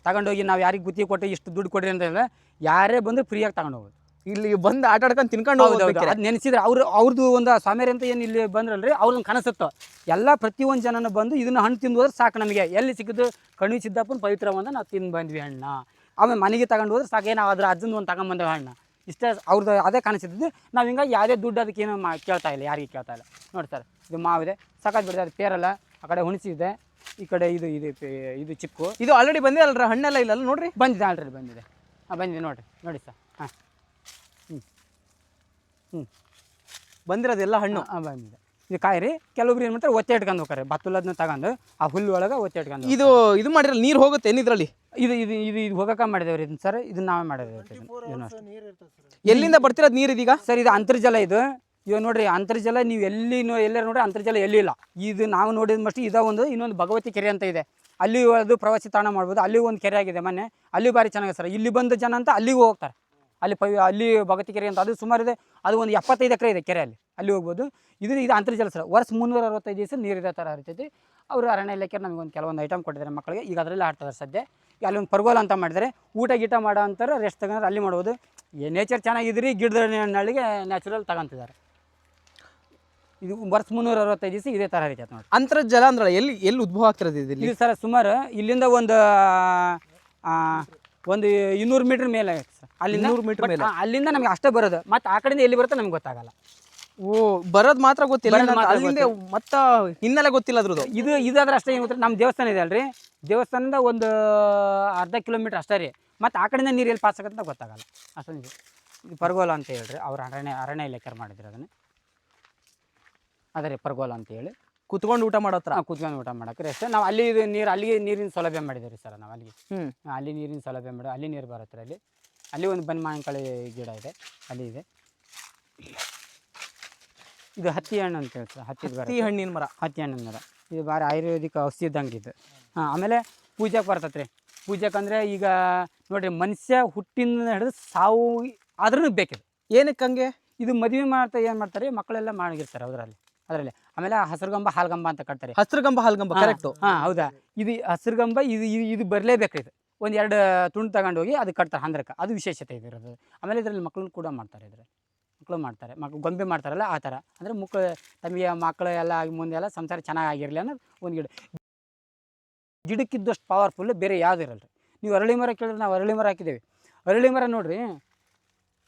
ತಗೊಂಡೋಗಿ ನಾವು ಯಾರಿಗೆ ಗುತ್ತಿಗೆ ಕೊಟ್ಟು ಇಷ್ಟು ದುಡ್ಡು ಕೊಡ್ರಿ ಅಂತ ಹೇಳಿದ್ರೆ ಯಾರೇ ಬಂದು ಫ್ರೀಯಾಗಿ ತಗೊಂಡು ಹೋಗೋದು. ಇಲ್ಲಿ ಬಂದು ಆಟ ಆಡ್ಕೊಂಡು ತಿನ್ಕೊಂಡು ಹೋಗೋದು ಅದು ನೆನೆಸಿದ್ರೆ ಅವ್ರು ಅವ್ರದ್ದು ಒಂದು ಸ್ವಾಮಿಯರ್ ಅಂತ ಏನು ಇಲ್ಲಿ ಬಂದ್ರಲ್ರಿ ಅವ್ರನ್ನ ಕನಸುತ್ತೋ. ಎಲ್ಲ ಪ್ರತಿಯೊಂದು ಜನನ ಬಂದು ಇದನ್ನ ಹಣ್ಣು ತಿಂದು ಹೋದ್ರೆ ಸಾಕು ನಮಗೆ. ಎಲ್ಲಿ ಸಿಕ್ಕಿದ್ದು? ಕಣ್ಣು ಸಿದ್ದಪ್ಪನ ಪವಿತ್ರ ಬಂದ ನಾವು ತಿಂದು ಬಂದ್ವಿ ಹಣ್ಣ ಆಮೇಲೆ ಮನೆಗೆ ತಗೊಂಡು ಹೋದ್ರೆ ಸಾಕು. ನಾವು ಅದ್ರ ಅಜ್ಜಂದು ಒಂದು ತಗೊಂಬಂದೇವೆ ಹಣ್ಣು ಇಷ್ಟೇ ಅವ್ರದ್ದು ಅದೇ ಕಾಣಿಸ್ತಿದ್ದು ನಾವು ಹಿಂಗಾಗಿ ಯಾವುದೇ ದುಡ್ಡು ಅದಕ್ಕೆ ಏನು ಮಾ ಕೇಳ್ತಾ ಇಲ್ಲ ಯಾರಿಗೆ ಕೇಳ್ತಾ ಇಲ್ಲ. ನೋಡಿ ಸರ್ ಇದು ಮಾವಿದೆ. ಸಾಕಾಗಿ ಬಿಡಿದೆ ಅದು ಪೇರಲ್ಲ. ಆ ಕಡೆ ಹುಣಸಿದೆ ಈ ಕಡೆ ಇದು ಇದು ಪೇ- ಇದು ಚಿಕ್ಕು. ಇದು ಆಲ್ರೆಡಿ ಬಂದಿದೆ ಅಲ್ರ? ಹಣ್ಣೆಲ್ಲ ಇಲ್ಲ ನೋಡಿರಿ? ಬಂದಿದೆ ಆಲ್ರೆಡಿ ಬಂದಿದೆ. ಹಾಂ ಬಂದಿದೆ ನೋಡಿರಿ ನೋಡಿ ಸರ್. ಹಾಂ. ಹ್ಞೂ ಹ್ಞೂ ಬಂದಿರೋದೆಲ್ಲ ಹಣ್ಣು. ಹಾಂ ಬಂದಿದೆ. ಇದು ಕಾಯಿ ರೀ ಕೆಲವೊಬ್ರು ಏನು ಮಾಡ್ತಾರೆ ಒತ್ತೆ ಇಟ್ಕೊಂಡು ಹೋಗ್ತಾರೆ. ಬತ್ತುಲದನ್ನ ತಗೊಂಡು ಆ ಹುಲ್ಲು ಒಳಗೆ ಒತ್ತೆ ಇಟ್ಕೊಂಡು ಇದು ಇದು ಮಾಡಿರಲ್ಲ ನೀರು ಹೋಗುತ್ತೆ ಏನಿದ್ರಲ್ಲಿ ಇದು ಇದು ಇದು ಇದು ಹೋಗಕ ಮಾಡಿದೇವ್ರಿ ಇದನ್ನ ಸರ್. ಇದನ್ನ ನಾವೇ ಮಾಡಿದೇವ್ರಿ ಎಲ್ಲಿಂದ ಬರ್ತಿರೋದು ನೀರು ಇದೀಗ? ಸರ್ ಇದು ಅಂತರ್ಜಲ ಇದು. ಇವಾಗ ನೋಡ್ರಿ ಅಂತರ್ಜಲ ನೀವು ಎಲ್ಲಿ ಎಲ್ಲರೂ ನೋಡ್ರಿ ಅಂತರ್ಜಲ ಎಲ್ಲಿ ಇಲ್ಲ. ಇದು ನಾವು ನೋಡಿದ ಮಷ್ಟು ಇದ ಒಂದು ಇನ್ನೊಂದು ಭಗವತಿ ಕೆರೆ ಅಂತ ಇದೆ. ಅಲ್ಲಿ ಅದು ಪ್ರವಾಸಿ ತಾಣ ಮಾಡ್ಬೋದು. ಅಲ್ಲಿ ಒಂದು ಕೆರೆ ಆಗಿದೆ ಮೊನ್ನೆ. ಅಲ್ಲಿ ಭಾರಿ ಚೆನ್ನಾಗಿದೆ ಸರ್. ಇಲ್ಲಿ ಬಂದ ಜನ ಅಂತ ಅಲ್ಲಿಗೂ ಹೋಗ್ತಾರೆ. ಅಲ್ಲಿ ಪವಿ ಅಲ್ಲಿ ಭಗತಿ ಕೆರೆ ಅಂತ ಅದು ಸುಮಾರು ಇದೆ. ಅದು ಒಂದು ಎಪ್ಪತ್ತೈದು ಎಕರೆ ಇದೆ ಕೆರೆ ಅಲ್ಲಿ ಅಲ್ಲಿ ಹೋಗ್ಬೋದು. ಇದು ಇದು ಅಂತರ್ಜಲ ಸರ್. ವರ್ಷ ಮುನ್ನೂರ ಅರವತ್ತೈದು ದಿವಸ ನೀರು ಇರೋ ಥರ ಹರಿತೈತಿ ಅವರು ಅರಣ್ಯ ಇಲಾಖೆ ನಮಗೆ ಒಂದು ಕೆಲವೊಂದು ಐಟಮ್ ಕೊಟ್ಟಿದ್ದಾರೆ ಮಕ್ಕಳಿಗೆ. ಈಗ ಅದರಲ್ಲಿ ಆಡ್ತಾರೆ ಸದ್ಯ. ಅಲ್ಲಿ ಒಂದು ಪರ್ಗೋಲ ಅಂತ ಮಾಡಿದರೆ ಊಟ ಗೀಟ ಮಾಡೋ ಅಂತಾರೆ ರೆಸ್ಟ್ ತಗೊಂಡ್ರೆ ಅಲ್ಲಿ ಮಾಡ್ಬೋದು. ನೇಚರ್ ಚೆನ್ನಾಗಿದ್ರಿ ಗಿಡದ ನಳ್ಳಿಗೆ ನ್ಯಾಚುರಲ್ ತಗೊಂತಿದ್ದಾರೆ. ಇದು ವರ್ಷ ಮುನ್ನೂರ ಅರವತ್ತೈದು ದಿವಸ ಇದೇ ಥರ ಹರಿತೈತೆ ನೋಡಿ ಅಂತರ್ಜಲ ಅಂದ್ರೆ ಎಲ್ಲಿ ಎಲ್ಲಿ ಉದ್ಭವ ಆಗ್ತಿರೋದು ಇದು ಸರ್ ಸುಮಾರು ಇಲ್ಲಿಂದ ಒಂದು ಒಂದು ಇನ್ನೂರು ಮೀಟರ್ ಮೇಲೆ ಐತೆ ಸರ್. ಅಲ್ಲಿಂದ ಇನ್ನೂರು meter but ಮೇಲೆ? ಆ, ಅಲ್ಲಿಂದ ನಮ್ಗೆ ಅಷ್ಟೇ ಬರೋದು. ಮತ್ತೆ ಆ ಕಡೆಯಿಂದ ಎಲ್ಲಿ ಬರುತ್ತೆ ನಮ್ಗೆ ಗೊತ್ತಾಗಲ್ಲ. ಓ ಬರೋದು ಮಾತ್ರ ಗೊತ್ತಿಲ್ಲ. ಬರೋದ್ ಮಾತ್ರ ಅಲ್ಲಿಂದ ಮತ್ತ ಹಿನ್ನೆಲೆ ಗೊತ್ತಿಲ್ಲ ಅದ್ರದ್ದು. ಇದು ಇದಾದ್ರೆ ಅಷ್ಟೇ ಏನು ಗೊತ್ತಿಲ್ಲ. ನಮ್ಮ ದೇವಸ್ಥಾನ ಇದೆ ಅಲ್ರಿ. ದೇವಸ್ಥಾನದ ಒಂದು ಅರ್ಧ ಕಿಲೋಮೀಟರ್ ಅಷ್ಟೇ ರೀ. ಮತ್ತೆ ಆ ಕಡೆಯಿಂದ ನೀರು ಎಲ್ಲಿ ಪಾಸ್ ಆಗುತ್ತೆ ಅಂತ ಗೊತ್ತಾಗಲ್ಲ. ಅಷ್ಟೊಂದು ಇದು. ಪರ್ಗೋಲ ಅಂತ ಹೇಳ್ರಿ. ಅವ್ರ ಅರಣ್ಯ ಅರಣ್ಯ ಇಲಾಖೆ ಮಾಡಿದ್ರು ಅದನ್ನ. ಅದೇ ರೀ ಪರ್ಗೋಲ ಅಂತ ಹೇಳಿ. ಕುತ್ಕೊಂಡು ಊಟ ಮಾಡೋ ಕುತ್ಕೊಂಡು ನಾವು ಕೂತ್ಕೊಂಡು ಊಟ ಮಾಡಕ್ಕೆ ಅಷ್ಟೇ. ನಾವು ಅಲ್ಲಿ ಇದು ನೀರು ಅಲ್ಲಿಗೆ ನೀರಿನ ಸೌಲಭ್ಯ ಮಾಡಿದ್ದೀವಿ ಸರ್ ನಾವು ಅಲ್ಲಿಗೆ ಹ್ಮ್. ಅಲ್ಲಿ ನೀರಿನ ಸೌಲಭ್ಯ ಮಾಡಿ ಅಲ್ಲಿ ನೀರು ಬರುತ್ತೆ ಅಲ್ಲಿ. ಅಲ್ಲಿ ಒಂದು ಬನ್ ಮಾವಿನಕಾಯಿ ಗಿಡ ಇದೆ. ಅಲ್ಲಿ ಇದೆ. ಇದು ಹತ್ತಿ ಹಣ್ಣು ಅಂತ ಹೇಳ್ತಾರೆ. ಸರ್ ಹತ್ತಿ ಹತ್ತಿ ಹಣ್ಣಿನ ಮರ. ಹತ್ತಿ ಹಣ್ಣಿನ ಮರ. ಇದು ಭಾರಿ ಆಯುರ್ವೇದಿಕ್ ಔಷಧಿ ಇದ್ದಂಗೆ ಇದು. ಹಾಂ ಆಮೇಲೆ ಪೂಜೆಗೆ ಬರ್ತೈತೆ ರೀ ಪೂಜೆಗೆ ಅಂದರೆ ಈಗ ನೋಡಿರಿ ಮನುಷ್ಯ ಹುಟ್ಟಿನ ಹಿಡಿದು ಸಾವು ಆದ್ರೂ ಬೇಕಿದೆ. ಏನಕ್ಕೆ ಹಂಗೆ? ಇದು ಮದುವೆ ಮಾಡ್ತಾ ಏನು ಮಾಡ್ತಾರೆ? ಮಕ್ಕಳೆಲ್ಲ ಮಾಡಿರ್ತಾರೆ ಅದರಲ್ಲಿ. ಅದರಲ್ಲಿ. ಆಮೇಲೆ ಹಸಿರುಗಂಬ ಹಾಲ್ಗಂಬ ಅಂತ ಕಟ್ತಾರೆ. ಹಸಿರುಗಂಬ ಹಾಲ್ಗಂಬ ಕರೆಕ್ಟ್. ಹಾ ಹೌದಾ? ಇದು ಹಸಿರುಗಂಬ ಇದು ಇದು- ಇದು ಬರಲೇಬೇಕು ಇದು. ಒಂದು ಎರಡು ತುಂಡು ತಗೊಂಡು ಹೋಗಿ ಅದು ಕಟ್ತಾರೆ ಹಂದ್ರಕ್ಕೆ. ಅದು ವಿಶೇಷತೆ ಇದಿರೋದು ಆಮೇಲೆ ಇದರಲ್ಲಿ ಮಕ್ಕಳನ್ನ ಕೂಡ ಮಾಡ್ತಾರೆ ಇದ್ರೆ ಮಕ್ಕಳು ಮಾಡ್ತಾರೆ. ಮಕ್ಕಳು ಗೊಂಬೆ ಮಾಡ್ತಾರಲ್ಲ ಆ ಥರ. ಅಂದರೆ ಮಕ್ಕಳು ತಮಗೆ ಮಕ್ಕಳು ಎಲ್ಲ ಆಗಿ ಮುಂದೆ ಎಲ್ಲ ಸಂಸಾರ ಚೆನ್ನಾಗಿ ಆಗಿರಲಿ ಅನ್ನೋದು ಒಂದು ಗಿಡ. ಗಿಡಕ್ಕಿದ್ದಷ್ಟು ಪವರ್ಫುಲ್ ಬೇರೆ ಯಾವ್ದು ಇರಲ್ಲ ನೀವು ಅರಳಿ ಮರ ಕೇಳಿದ್ರೆ ನಾವು ಅರಳಿ ಮರ ಹಾಕಿದ್ದೇವೆ. ಅರಳಿ ಮರ ನೋಡ್ರಿ.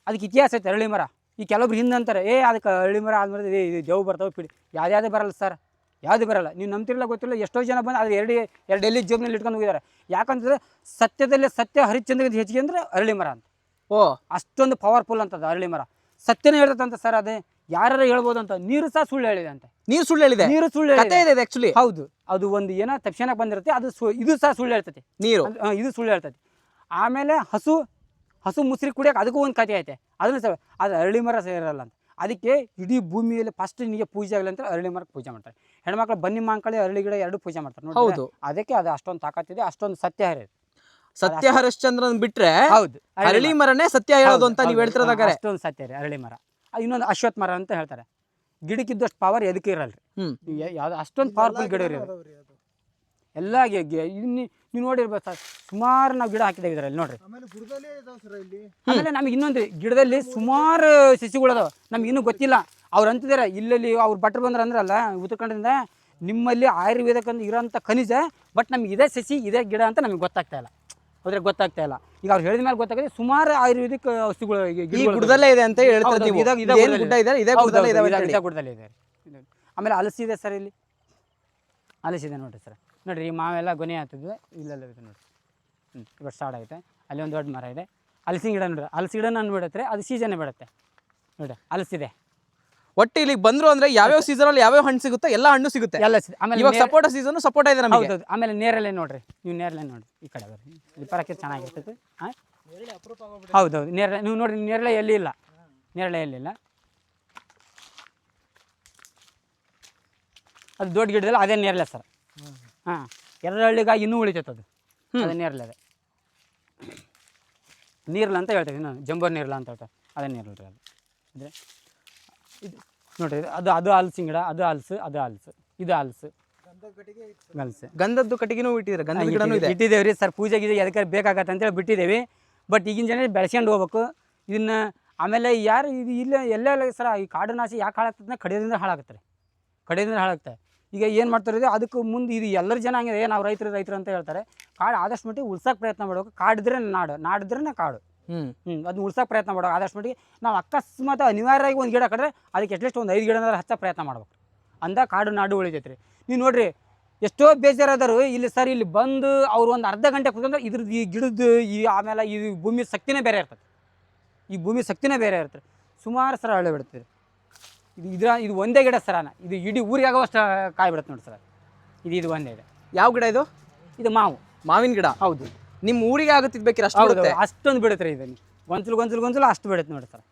ಅದಕ್ಕೆ ಇತಿಹಾಸ ಐತೆ ಅರಳಿ ಮರ. ಈ ಕೆಲವೊಬ್ರು ಹಿಂದೆ ಅಂತಾರೆ ಏ ಅದಕ್ಕೆ ಹಳ್ಳಿ ಮರ ಆದ್ಮೇಲೆ ಏ ಇದು ದೇವ್ ಬರ್ತಾವೆ ಪಿಡಿ. ಯಾವ್ದು ಬರಲ್ಲ ಸರ್ ಯಾವುದು ಬರಲ್ಲ. ನೀವು ನಂಬ್ತಿರಲ್ಲ ಗೊತ್ತಿಲ್ಲ ಎಷ್ಟೋ ಜನ ಬಂದು ಅದು ಎರಡು ಎರಡು ಎಲ್ಲಿ ಜೋಬ್ನಲ್ಲಿ ಇಟ್ಕೊಂಡು ಹೋಗಿದ್ದಾರೆ ಯಾಕಂತಂದ್ರೆ ಸತ್ಯದಲ್ಲಿ ಸತ್ಯ ಹರಿಶ್ಚಂದ್ರಗಿಂತ ಹೆಚ್ಚಿಗೆ ಅಂದರೆ ಅರಳಿ ಮರ ಅಂತ. ಓ. ಅಷ್ಟೊಂದು ಪವರ್ಫುಲ್ ಅಂತದ ಅರಳಿ ಮರ. ಸತ್ಯನೇ ಹೇಳ್ತಂತ ಸರ್ ಅದೇ. ಯಾರು ಹೇಳ್ಬೋದು ಅಂತ ನೀರು ಸಹ ಸುಳ್ಳು ಹೇಳಿದೆ ಅಂತ. ನೀರು ಸುಳ್ಳು ಹೇಳಿದೆ? ನೀರು ಸುಳ್ಳು ಹೇಳಿದೆ. ಆಕ್ಚುಲಿ ಹೌದು. ಅದು ಒಂದು ಏನೋ ತಕ್ಷಣ ಬಂದಿರುತ್ತೆ ಅದು ಸು ಇದು ಸಹ ಸುಳ್ಳು ಹೇಳ್ತೈತಿ. ನೀರು. ಇದು ಸುಳ್ಳು ಹೇಳ್ತೈತಿ. ಆಮೇಲೆ ಹಸು ಹಸು ಮುಸ್ರಿ ಕುಡಿಯೋಕೆ ಅದಕ್ಕೂ ಒಂದು ಕಥೆ ಐತೆ. ಅದನ್ನು ಸಹ ಅದು ಅರಳಿ ಮರ ಸೇರಲ್ಲ ಅಂತ. ಅದಕ್ಕೆ ಇಡೀ ಭೂಮಿಯಲ್ಲಿ ಫಸ್ಟ್ ನಿಮಗೆ ಪೂಜೆ ಆಗಲಿ ಅಂತ ಅರಳಿ ಮರಕ್ಕೆ ಪೂಜೆ ಮಾಡ್ತಾರೆ. ಹೆಣ್ಮಕ್ಳು ಬನ್ನಿ ಮಾಂಕಳಿ ಅರಳಿ ಗಿಡ ಎರಡು ಪೂಜೆ ಮಾಡ್ತಾರೆ. ನೋಡಿ ಹೌದು. ಅದಕ್ಕೆ ಅದು ಅಷ್ಟೊಂದು ತಾಕತ್ತಿದೆ ಅಷ್ಟೊಂದು ಸತ್ಯ ಹರಿಯುತ್ತೆ ಸತ್ಯ ಹರಿಶ್ಚಂದ್ರನ್ ಬಿಟ್ರೆ ಹೌದು. ಅರಳಿ ಮರನೇ ಸತ್ಯ ಹೇಳೋದು ಅಂತ ನೀವು ಹೇಳ್ತಿರೋದಾಗ ಅಷ್ಟೊಂದು ಸತ್ಯ ರೀ ಅರಳಿ ಮರ. ಇನ್ನೊಂದು ಅಶ್ವತ್ಥ ಮರ ಅಂತ ಹೇಳ್ತಾರೆ. ಗಿಡಕ್ಕಿದ್ದಷ್ಟು ಪವರ್ ಎದಕ್ಕೆ ಇರಲ್ಲ ಹ್ಮ್. ರೀ ಯಾವ್ದು ಅಷ್ಟೊಂದು ಪವರ್ಫುಲ್ ಗಿಡ ರೀ ಎಲ್ಲ ಗೆಗ್ಗೆ ಇನ್ನು ನೀವು ನೋಡಿರ್ಬೇಕು ಸರ್ ಸುಮಾರು ನಾವು ಗಿಡ ಹಾಕಿದ್ದೇವೆ ಇದ್ರಲ್ಲಿ ನೋಡ್ರಿ. ಆಮೇಲೆ ಬುಡದಲ್ಲೇ ಇದಾವ್ ಸರ್ ಇಲ್ಲಿ? ಆಮೇಲೆ ನಮಗೆ ಇನ್ನೊಂದು ಗಿಡದಲ್ಲಿ ಸುಮಾರು ಸಸಿಗಳು ಅದಾವ ನಮ್ಗೆ ಇನ್ನೂ ಗೊತ್ತಿಲ್ಲ. ಅವ್ರು ಅಂತಿದ್ದಾರೆ ಇಲ್ಲಲ್ಲಿ ಅವ್ರು ಭಟ್ರು ಬಂದ್ರೆ ಅಂದ್ರಲ್ಲ ಉತ್ತರ ಕನ್ನಡದಿಂದ ನಿಮ್ಮಲ್ಲಿ ಆಯುರ್ವೇದಕ್ಕಂದು ಇರೋಂಥ ಖನಿಜ ಬಟ್ ನಮ್ಗೆ ಇದೇ ಸಸಿ ಇದೇ ಗಿಡ ಅಂತ ನಮಗೆ ಗೊತ್ತಾಗ್ತಾ ಇಲ್ಲ. ಅದ್ರಾಗ ಗೊತ್ತಾಗ್ತಾ ಇಲ್ಲ. ಈಗ ಅವ್ರು ಹೇಳಿದ ಮೇಲೆ ಗೊತ್ತಾಗುತ್ತೆ ಸುಮಾರು ಆಯುರ್ವೇದಿಕ್ ಔಷಧಿಗಳು ಈ ಗುಡ್ಡದಲ್ಲೇ ಇದೆ ಅಂತ ಹೇಳ್ತಾರೆ ಆಮೇಲೆ ನೀವು ಗುಡ್ಡದಲ್ಲಿ ಗುಡ್ಡ ಇದೆ? ಇದೇ ಇಲ್ಲಿ ಗುಡ್ಡದಲ್ಲೇ ಇದಾವೆ ಅಂತ ಇದಾಗ ಗುಡ್ಡದಲ್ಲಿ ಇದೆ ಇದು. ಆಮೇಲೆ ಹಲಸಿದೆ ಸರ್ ಇಲ್ಲಿ. ಹಲಸಿದೆ ನೋಡ್ರಿ ಸರ್. ನೋಡಿರಿ ಈ ಮಾವೆಲ್ಲ ಗೊನೆ ಆಗ್ತಿದ್ವಿ ಇಲ್ಲೆಲ್ಲ ಇದೆ ನೋಡಿರಿ. ಹ್ಞೂ ಇವತ್ತು ಸ್ಟಾರ್ಟ್ ಆಗುತ್ತೆ ಅಲ್ಲಿ ಒಂದು ದೊಡ್ಡ ಮರ ಇದೆ. ಹಲಸಿನ ಗಿಡ ನೋಡ್ರಿ. ಹಲಸಿ ಗಿಡ ನಾನು ಬಿಡುತ್ತೆ ಅದು ಸೀಸನ್ ಬಿಡುತ್ತೆ ನೋಡಿ ಹಲಸಿದೆ. ಒಟ್ಟು ಇಲ್ಲಿಗೆ ಬಂದ್ರು ಅಂದ್ರೆ ಯಾವ್ಯಾವ ಸೀಸನ್ ಅಲ್ಲಿ ಯಾವ್ಯಾವ ಹಣ್ಣು ಸಿಗುತ್ತೆ ಎಲ್ಲ ಹಣ್ಣು ಸಿಗುತ್ತೆ. ಎಲ್ಲ ಸಿದೆ ಆಮೇಲೆ ಇವಾಗ ಸಪೋಟ ಸೀಸನ್ ಸಪೋಟ ಇದೆ ನಮಗೆ. ಹೌದು ಆಮೇಲೆ ನೇರಲ್ಲೇ ನೋಡ್ರಿ. ನೀವು ನೇರಲ್ಲೇ ನೋಡಿ ಈ ಕಡೆ ಬರ್ರಿ. ಇಲ್ಲಿ ಪರಕ್ಕೆ ಚೆನ್ನಾಗಿರ್ತೈತೆ ಹಾಂ ಹೌದೌದು. ನೇರಳೆ ನೀವು ನೋಡ್ರಿ ನೇರಳೆ ಎಲ್ಲಿ ಇಲ್ಲ. ನೇರಳೆ ಎಲ್ಲಿಲ್ಲ ಅದು ದೊಡ್ಡ ಗಿಡದಲ್ಲ ಅದೇ ನೇರಳೆ ಸರ್. ಹಾಂ. ಎರಡಳ್ಳಿಗಾಗಿ ಇನ್ನೂ ಉಳಿತೈತದು ಅದು. ಅದೇ ನೇರಳೆ ಅದೇ ನೀರ್ಲ ಅಂತ ಹೇಳ್ತೇವೆ ಇನ್ನು ಜಂಬರ್ ನೀರ್ಲ ಅಂತ ಹೇಳ್ತಾರೆ ಅದೇ ನೀರ್ಲ ರೀ ಅದು. ಅಂದರೆ ಇದು ನೋಡ್ರಿ ಅದು ಅದು ಹಲ್ಸಿನ ಗಿಡ ಅದು ಹಲ್ಸು ಅದು ಹಲ್ಸು ಇದು ಹಲ್ಸು. ಹಲ್ಸು ಗಂಧದ್ದು ಕಟ್ಟಿಗೆನೂ ಇಟ್ಟಿದ್ರೆ ಗಂಧದ ಗಿಡನೂ ಇದೆ? ಇಟ್ಟಿದ್ದೇವೆ ರೀ ಸರ್ ಪೂಜೆಗೆ ಗೀಜೆ ಎದಕ್ಕೆ ಬೇಕಾಗತ್ತೆ ಅಂತೇಳಿ ಬಿಟ್ಟಿದ್ದೇವೆ. ಬಟ್ ಈಗಿನ ಜನ ಬೆಳೆಸ್ಕೊಂಡು ಹೋಗ್ಬೇಕು. ಇದನ್ನು ಆಮೇಲೆ ಯಾರು ಇದು ಇಲ್ಲ ಎಲ್ಲೇ ಸರ ಈ ಕಾಡು ನಾಶ ಯಾಕೆ ಹಾಳಾಗ್ತದೆ ಕಡಿಯೋದ್ರಿಂದ ಹಾಳಾಗುತ್ತೆ ರೀ. ಕಡಿಯೋದ್ರಿಂದ ಹಾಳಾಗುತ್ತೆ. ಈಗ ಏನು ಮಾಡ್ತಾರೆ ಅದಕ್ಕೆ ಮುಂದೆ ಇದು ಎಲ್ಲರ ಜನ ಹಂಗಿದೆ ನಾವು ರೈತರು ರೈತರು ಅಂತ ಹೇಳ್ತಾರೆ. ಕಾಡು ಆದಷ್ಟು ಮಟ್ಟಿಗೆ ಉಳ್ಸೋಕೆ ಪ್ರಯತ್ನ ಮಾಡಬೇಕು. ಕಾಡಿದ್ರೆ ನಾಡು ನಾಡಿದ್ರೆ ಕಾಡು. ಹ್ಞೂ ಹ್ಞೂ ಅದನ್ನ ಉಳ್ಸೋಕೆ ಪ್ರಯತ್ನ ಮಾಡೋಕೆ ಆದಷ್ಟು ಮಟ್ಟಿಗೆ ನಾವು ಅಕಸ್ಮಾತ್ ಅನಿವಾರ್ಯವಾಗಿ ಒಂದು ಗಿಡ ಕಡ್ರೆ ಅದಕ್ಕೆ ಅಟ್ಲೀಸ್ಟ್ ಒಂದು ಐದು ಗಿಡ ಹಚ್ಚೋ ಪ್ರಯತ್ನ ಮಾಡ್ಬೇಕು. ಅಂದ ಕಾಡು ನಾಡು ಉಳಿತೈತೆ ರೀ ನೀವು ನೋಡ್ರಿ ಎಷ್ಟೋ ಬೇಜಾರಾದರು ಇಲ್ಲಿ ಸರ್ ಇಲ್ಲಿ ಬಂದು ಅವ್ರು ಒಂದು ಅರ್ಧ ಗಂಟೆ ಕುತ್ಕೊಂಡ್ರೆ ಇದ್ರದ್ದು ಈ ಗಿಡದ್ದು ಈ ಆಮೇಲೆ ಈ ಭೂಮಿ ಶಕ್ತಿನೇ ಬೇರೆ ಇರ್ತದೆ ಈ ಭೂಮಿ ಶಕ್ತಿನೇ ಬೇರೆ ಇರ್ತದೆ ಸುಮಾರು ಸರ ಹಳ್ಳಿ ಬಿಡ್ತೀರಿ ಇದು ಇದರ ಇದು ಒಂದೇ ಗಿಡ ಸರನ ಇದು ಇಡೀ ಊರಿಗೆ ಆಗೋಷ್ಟು ಕಾಯಿ ಬಿಡುತ್ತೆ ನೋಡಿ ಸರ್ ಇದು ಇದು ಒಂದೇ ಗಿಡ. ಯಾವ ಗಿಡ ಇದು? ಇದು ಮಾವು. ಮಾವಿನ ಗಿಡ? ಹೌದು. ನಿಮ್ಮ ಊರಿಗೆ ಆಗುತ್ತಿದ್ಬೇಕಿರ ಅಷ್ಟು ಹೌದು ಬರುತ್ತೆ ಅಷ್ಟೊಂದು ಬಿಡುತ್ತೆ ಇದನ್ನು ಗೊಂಚಲು ಗೊಂಚಲು ಗೊಂಚಲು ಅಷ್ಟು ಬಿಡುತ್ತೆ ನೋಡಿ ಸರ್.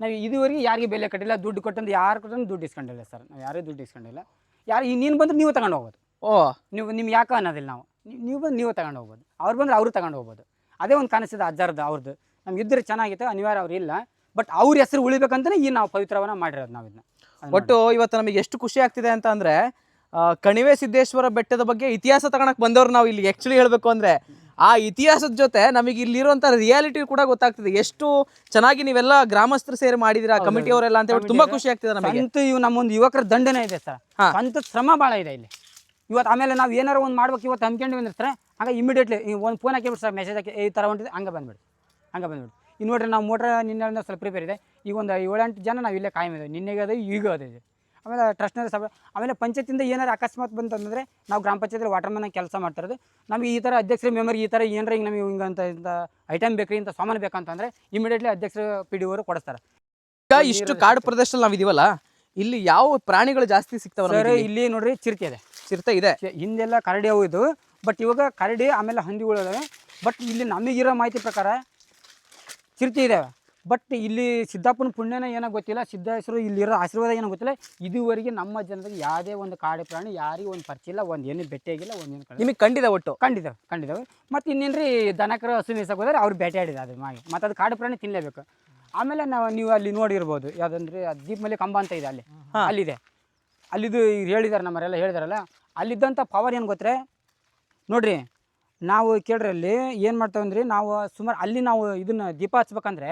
ನಾವು ಇದುವರೆಗೆ ಯಾರಿಗೆ ಬೆಲೆ ಕಟ್ಟಿಲ್ಲ ದುಡ್ಡು ಕೊಟ್ಟಂದು ಯಾರು ಕೊಟ್ಟಂದು ದುಡ್ಡು ಇಸ್ಕೊಂಡಿಲ್ಲ ಸರ್. ನಾವು ಯಾರೇ ದುಡ್ಡು ಇಸ್ಕೊಂಡಿಲ್ಲ. ಯಾರು ನೀನು ಬಂದ್ರೆ ನೀವು ತಗೊಂಡು ಹೋಗ್ಬೋದು. ಓ. ನೀವು ನಿಮ್ಗೆ ಯಾಕೆ ಅನ್ನೋದಿಲ್ಲ ನಾವು. ನೀವು ಬಂದು ನೀವು ತಗೊಂಡು ಹೋಗ್ಬೋದು. ಅವ್ರು ಬಂದ್ರೆ ಅವರು ತಗೊಂಡು ಹೋಗ್ಬೋದು. ಅದೇ ಒಂದು ಕನಸಿದೆ ಅಜ್ಜಾರ್ದು ಅವ್ರದ್ದು ನಮ್ಗೆ ಇದ್ರೆ ಚೆನ್ನಾಗಿತ್ತು ಅನಿವಾರ್ಯ ಅವ್ರು ಇಲ್ಲ. ಬಟ್ ಅವ್ರ ಹೆಸರು ಉಳಿಬೇಕಂತಲೇ ಈ ನಾವು ಪವಿತ್ರವನ್ನ ಮಾಡಿರೋದು ನಾವು ಇದನ್ನ ಒಟ್ಟು ಇವತ್ತು ನಮಗೆ ಎಷ್ಟು ಖುಷಿ ಆಗ್ತಿದೆ ಅಂತ ಅಂದ್ರೆ ಕಣಿವೆ ಸಿದ್ದೇಶ್ವರ ಬೆಟ್ಟದ ಬಗ್ಗೆ ಇತಿಹಾಸ ತಗೊಳಕ್ ಬಂದವ್ರು ನಾವು ಇಲ್ಲಿ ಆಕ್ಚುಲಿ ಹೇಳ್ಬೇಕು ಅಂದ್ರೆ ಆ ಇತಿಹಾಸದ ಜೊತೆ ನಮಗೆ ಇಲ್ಲಿರುವಂತ ರಿಯಾಲಿಟಿ ಕೂಡ ಗೊತ್ತಾಗ್ತಿದೆ. ಎಷ್ಟು ಚೆನ್ನಾಗಿ ನೀವೆಲ್ಲ ಗ್ರಾಮಸ್ಥರು ಸೇರಿ ಮಾಡಿದಿರಾ ಕಮಿಟಿ ಅವರೆಲ್ಲ ಅಂತ ಹೇಳಿ ತುಂಬಾ ಖುಷಿ ಆಗ್ತಿದೆ ನಮಗೆ. ಇವ್ ಇವು ನಮ್ಮೊಂದು ಯುವಕರ ದಂಡನೆ ಇದೆ ಸರ್. ಅಂತ ಶ್ರಮ ಬಹಳ ಇದೆ ಇಲ್ಲಿ. ಇವತ್ತು ಆಮೇಲೆ ನಾವು ಏನಾರು ಒಂದು ಮಾಡ್ಬೇಕು ಇವತ್ತು ಅಂದ್ಕೊಂಡು ಬಂದಿರ್ತಾರೆ ಹಂಗ ಇಮಿಡಿಯೇಟ್ಲಿ ಒಂದು ಫೋನ್ ಹಾಕಿಬಿಟ್ಟು ಸರ್ ಮೆಸೇಜ್ ಹಾಕಿ ಈ ಥರ ಹೊಂಟಿದೆ ಹಂಗೆ ಬಂದ್ಬಿಡಿ ಹಂಗೆ ಬಂದ್ಬಿಡಿ ಈಗ ನೋಡ್ರಿ ನಾವು ಮೋಟ್ರ್ ನಿನ್ನೆ ಸ್ವಲ್ಪ ಪ್ರಿಪೇರ್ ಇದೆ. ಈಗ ಒಂದು ಏಳೆಂಟು ಜನ ನಾವು ಇಲ್ಲೇ ಕಾಯಮ್ ಇದ್ದೇವೆ ನಿನ್ನೆಗೆ ಅದು ಈಗ ಅದೇ ಆಮೇಲೆ ಟ್ರಸ್ಟ್ನಲ್ಲಿ ಸಭೆ ಆಮೇಲೆ ಪಂಚಾಯತಿಂದ ಏನಾರು ಅಕಸ್ಮಾತ್ ಬಂತಂದರೆ ನಾವು ಗ್ರಾಮ ಪಂಚಾಯತಿ ವಾಟರ್ ಮ್ಯಾನ್ ಕೆಲಸ ಮಾಡ್ತಿರೋದು ನಮಗೆ ಈ ಥರ ಅಧ್ಯಕ್ಷರ ಮೆಂಬರ್ ಈ ಥರ ಏನಾರ ಹಿಂಗೆ ನಮಗೆ ಹಿಂಗಂತ ಇಂಥ ಐಟಮ್ ಬೇಕ್ರಿ ಇಂಥ ಸಾಮಾನು ಬೇಕಂತಂದರೆ ಇಮಿಡಿಯೇಟ್ಲಿ ಅಧ್ಯಕ್ಷರು ಪಿ ಡಿ ಅವರು ಕೊಡಿಸ್ತಾರೆ. ಈಗ ಇಷ್ಟು ಕಾಡು ಪ್ರದೇಶದಲ್ಲಿ ನಾವು ಇದೀವಲ್ಲ ಇಲ್ಲಿ ಯಾವ ಪ್ರಾಣಿಗಳು ಜಾಸ್ತಿ ಸಿಗ್ತಾವ ಸರ್ ಇಲ್ಲಿ? ನೋಡ್ರಿ ಚಿರತೆ ಇದೆ. ಚಿರತೆ ಇದೆ. ಹಿಂದೆಲ್ಲ ಕರಡಿ ಅವು ಇದು. ಬಟ್ ಇವಾಗ ಕರಡಿ ಆಮೇಲೆ ಹಂದಿಗಳು ಇದಾವೆ. ಬಟ್ ಇಲ್ಲಿ ನಮಗಿರೋ ಮಾಹಿತಿ ಪ್ರಕಾರ ಚಿರತೆ ಇದ್ದಾವೆ ಬಟ್ ಇಲ್ಲಿ ಸಿದ್ದಾಪುರ ಪುಣ್ಯನ ಏನೋ ಗೊತ್ತಿಲ್ಲ ಸಿದ್ದೇಶ್ವರ ಇಲ್ಲಿರೋ ಆಶೀರ್ವಾದ ಏನೋ ಗೊತ್ತಿಲ್ಲ. ಇದುವರೆಗೆ ನಮ್ಮ ಜನರಿಗೆ ಯಾವುದೇ ಒಂದು ಕಾಡು ಪ್ರಾಣಿ ಯಾರಿಗೂ ಒಂದು ಪರಿಚಯ ಇಲ್ಲ ಒಂದು ಏನು ಭೇಟಿಯಾಗಿಲ್ಲ ಒಂದು ಏನು. ನಿಮಗೆ ಕಂಡಿದೆ ಒಟ್ಟು? ಕಂಡಿದ್ದಾವೆ ಕಂಡಿದ್ದಾವೆ ಮತ್ತು ಇನ್ನೇನ್ರಿ ದನಕರ ಹಸು ಹೋದ್ರೆ ಅವ್ರು ಬೇಟೆಯಾಡಿದ ಅದು ಮಾಗಿ ಮತ್ತು ಅದು ಕಾಡು ಪ್ರಾಣಿ ತಿನ್ನಲೇಬೇಕು ಆಮೇಲೆ ನಾವು ನೀವು ಅಲ್ಲಿ ನೋಡಿರ್ಬೋದು ಯಾವುದಂದ್ರೆ ದೀಪಮಲ್ಲಿ ಕಂಬ ಅಂತ ಇದೆ ಅಲ್ಲಿ. ಅಲ್ಲಿದೆ. ಅಲ್ಲಿದು ಹೇಳಿದ್ದಾರೆ ನಮ್ಮರೆಲ್ಲ ಹೇಳಿದಾರಲ್ಲ ಅಲ್ಲಿದ್ದಂಥ ಪವರ್ ಏನು ಗೊತ್ತರೆ? ನೋಡ್ರಿ. ನಾವು ಕೇಳ್ರಿ ಅಲ್ಲಿ ಏನು ಮಾಡ್ತೇವೆ ಅಂದ್ರೆ? ನಾವು ಸುಮಾರು ಅಲ್ಲಿ ನಾವು ಇದನ್ನು ದೀಪ ಹಚ್ಬೇಕಂದ್ರೆ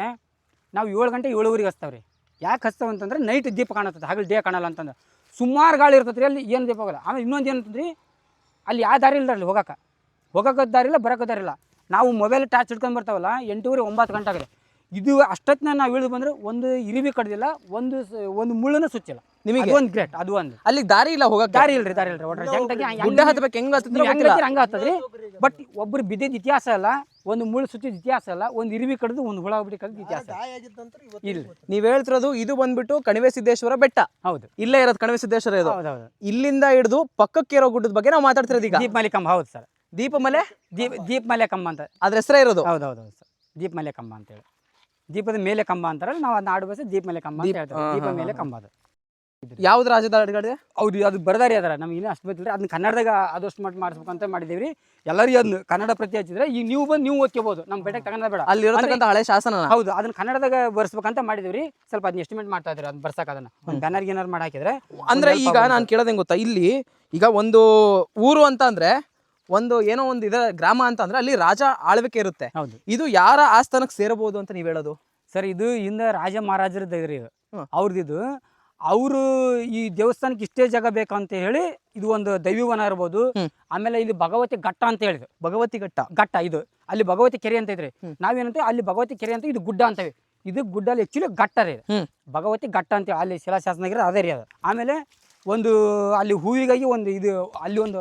ನಾವು ಏಳು ಗಂಟೆ ಏಳುವರೆಗೆ ಹಚ್ತಾವ್ರಿ. ಯಾಕೆ ಹಚ್ತೇವೆ ಅಂತಂದ್ರೆ ನೈಟ್ ದೀಪ ಕಾಣತ್ತದ, ಹಗಲು ಡೇ ಕಾಣಲ್ಲ ಅಂತಂದ್ರೆ. ಸುಮಾರು ಗಾಳಿ ಇರ್ತದೆ ರೀ ಅಲ್ಲಿ ಏನು ದೀಪ ಹೋಗಲ್ಲ ಆಮೇಲೆ ಇನ್ನೊಂದು ಏನಂತಂದ್ರಿ ಅಲ್ಲಿ ಯಾವ ದಾರಿ ಹೋಗಕ್ಕೆ ದಾರಿ ಇಲ್ಲ ಬರೋಕ್ಕೆ ದಾರಿ ಇಲ್ಲ. ನಾವು ಮೊಬೈಲ್ ಟಾರ್ಚ್ ಹಿಡ್ಕೊಂಡು ಬರ್ತಾವಲ್ಲ, ಎಂಟೂವರೆ ಒಂಬತ್ತು ಗಂಟೆ ಆಗಿದೆ. ಇದು ಅಷ್ಟೊತ್ತಿನ ನಾವು ಇಳಿದು ಬಂದ್ರೆ ಒಂದು ಇರಿವಿ ಕಡ್ದಿಲ್ಲ ಒಂದು ಸ- ಒಂದು ಮುಳ್ಳನ್ನು ಸುಚ್ಚಿಲ್ಲ ನಿಮಗೆ? ಒಂದು ಗ್ರೇಟ್ ಅದು ಒಂದು. ಅಲ್ಲಿ ದಾರಿ ಇಲ್ಲ ಹೋಗಕ್ಕೆ? ದಾರಿ ಇಲ್ರಿ ದಾರಿ ಇಲ್ರಿ. ಒಟ್ರೆ ಜಂಟಾಗಿ ಹಂಗ್- ಗುಡ್ಡ ಹತ್ಬೇಕು ಹೆಂಗ್ ಹತ್ತಿದ್ರೆ ನೀವು ಹೆಂಗ್ ಗೊತ್ತಿಲ್ಲ. ಹೇಳ್ತೀರಿ ಹಂಗ ಹತ್ತದ್ರಿ. ಬಟ್ ಒಬ್ರು ಬಿದ್ದಿದ್ದ ಇತಿಹಾಸ ಅಲ್ಲ ಒಂದು ಮುಳ್ಳು ಸುತ್ತಿದ ಇತಿಹಾಸ ಅಲ್ಲ ಒಂದು ಇರಿವಿ ಕಡ್ದು ಒಂದು ಹುಳ ಬಿಟ್ಟು ಕಡ್ದು ಇತಿಹಾಸ ಇಲ್ಲ. ನೀವ್ ಹೇಳ್ತಿರೋದು ಇದು ಬಂದ್ಬಿಟ್ಟು ಕಣಿವೆ ಸಿದ್ದೇಶ್ವರ ಬೆಟ್ಟ. ಹೌದು. ಇಲ್ಲೇ ಇರೋದು ಕಣಿವೆ ಸಿದ್ದೇಶ್ವರ ಇದು. ಇಲ್ಲಿಂದ ಹಿಡಿದು ಪಕ್ಕಕ್ಕೆ ಇರೋ ಗುಡ್ಡದ ಬಗ್ಗೆ ನಾವು ಮಾತಾಡ್ತಿರೋದು ಈಗ. ದೀಪ ಮಲಿಕಂಬ ಹೌದು ಸರ್. ದೀಪ ಮಲೆ? ದೀಪ ದೀಪ ಮಲೆ ಕಂಬ ಅಂತ. ಅದ್ರ ಹೆಸರೇ ಇರೋದು. ಹೌದು ಹೌದು ಹೌದು ಸರ್. ದೀಪ ಮಲೆ ಕಂಬ ಅಂತೇಳಿ. ದೀಪದ ಮೇಲೆ ಕಂಬ ಅಂತಾರಲ್ಲ ನಾವು ಅದನ್ನ ಆಡು ಭಾಷೆ ದೀಪ ಮೇಲೆ ಕಂಬ ಅಂತ ಹೇಳ್ತಾರೆ ದೀಪ ಮೇಲೆ ಕಂಬ ಅದು. ಯಾವ್ದು ರಾಜ್ಯದ ಅಡ್ಗಡೆ ಹೌದು ಅದು ಬರ್ದಾರಿ ಅದರ ನಮ್ಗೆ ಇನ್ನೂ ಅಷ್ಟು ಗೊತ್ತಿಲ್ಲ. ಅದನ್ನ ಕನ್ನಡದಾಗ ಆದಷ್ಟು ಮಟ್ಟ ಮಾಡಿಸ್ಬೇಕಂತ ಮಾಡಿದ್ದೀವಿ ಎಲ್ಲರಿಗೂ ಅದನ್ನ ಕನ್ನಡ ಪ್ರತಿ ಹಚ್ಚಿದ್ರೆ ಈಗ ನೀವು ಬಂದು ನೀವು ಓದ್ಕೋಬಹುದು ನಮ್ಮ ಬೆಟ್ಟಕ್ಕೆ ತಗೊಂಡ ಬೇಡ ಅಲ್ಲಿ ಹಳೆ ಶಾಸನ ಹೌದು ಅದನ್ನ ಕನ್ನಡದಾಗ ಬರ್ಸ್ಬೇಕಂತ ಮಾಡಿದೀವಿ ಸ್ವಲ್ಪ ಅದನ್ನ ಎಸ್ಟಿಮೇಟ್ ಮಾಡ್ತಾ ಇದ್ರಿ ಅದನ್ನ ಬರ್ಸಕ್ ಅದನ್ನ. ಒಂದು ಬ್ಯಾನರ್ ಗಿನರ್ ಮಾಡಿ ಹಾಕಿದ್ರೆ ಅಂದ್ರೆ ಈಗ ನಾನು ಕೇಳೋದಂಗೆ ಗೊತ್ತಾ? ಇಲ್ಲಿ ಈಗ ಒಂದು ಊರು ಅಂತ ಅಂದ್ರೆ ಒಂದು ಏನೋ ಒಂದು ಇದರ ಗ್ರಾಮ ಅಂತ ಅಂದ್ರೆ ಅಲ್ಲಿ ರಾಜ ಆಳ್ವಿಕೆ ಇರುತ್ತೆ. ಹೌದು. ಇದು ಯಾರ ಆಸ್ಥಾನಕ್ಕೆ ಸೇರಬಹುದು ಅಂತ ನೀವು ಹೇಳೋದು? ಸರ್ ಇದು ಹಿಂದೆ ರಾಜ ಮಹಾರಾಜರದ್ದು ಇದ್ರಿ ಇದು. ಅವ್ರದ್ದು ಅವರು ಈ ದೇವಸ್ಥಾನಕ್ಕೆ ಇಷ್ಟೇ ಜಾಗ ಬೇಕಂತ ಹೇಳಿ ಇದು ಒಂದು ದೈವವನ ಇರ್ಬೋದು. ಆಮೇಲೆ ಇಲ್ಲಿ ಭಗವತಿ ಘಟ್ಟ ಅಂತ ಹೇಳಿದ್ರು. ಭಗವತಿ ಘಟ್ಟ. ಘಟ್ಟ ಇದು. ಅಲ್ಲಿ ಭಗವತಿ ಕೆರೆ ಅಂತ ಇದ್ರಿ. ನಾವೇನಂತ ನಾವೇನಂತೀವಿ? ಅಲ್ಲಿ ಭಗವತಿ ಕೆರೆ ಅಂತ ಇದು ಗುಡ್ಡ ಅಂತೇವೆ ಇದು ಗುಡ್ಡ ಅಲ್ಲಿ ಆಕ್ಚುಲಿ ಘಟ್ಟ ರೀ ಭಗವತಿ ಘಟ್ಟ ಅಂತೇಳಿ ಅಲ್ಲಿ ಶಿಲಾಶಾಸನ ಅದೇ ರೀ ಅದು. ಆಮೇಲೆ ಒಂದು ಅಲ್ಲಿ ಹೂವಿಗಾಗಿ ಒಂದು ಇದು ಅಲ್ಲಿ ಒಂದು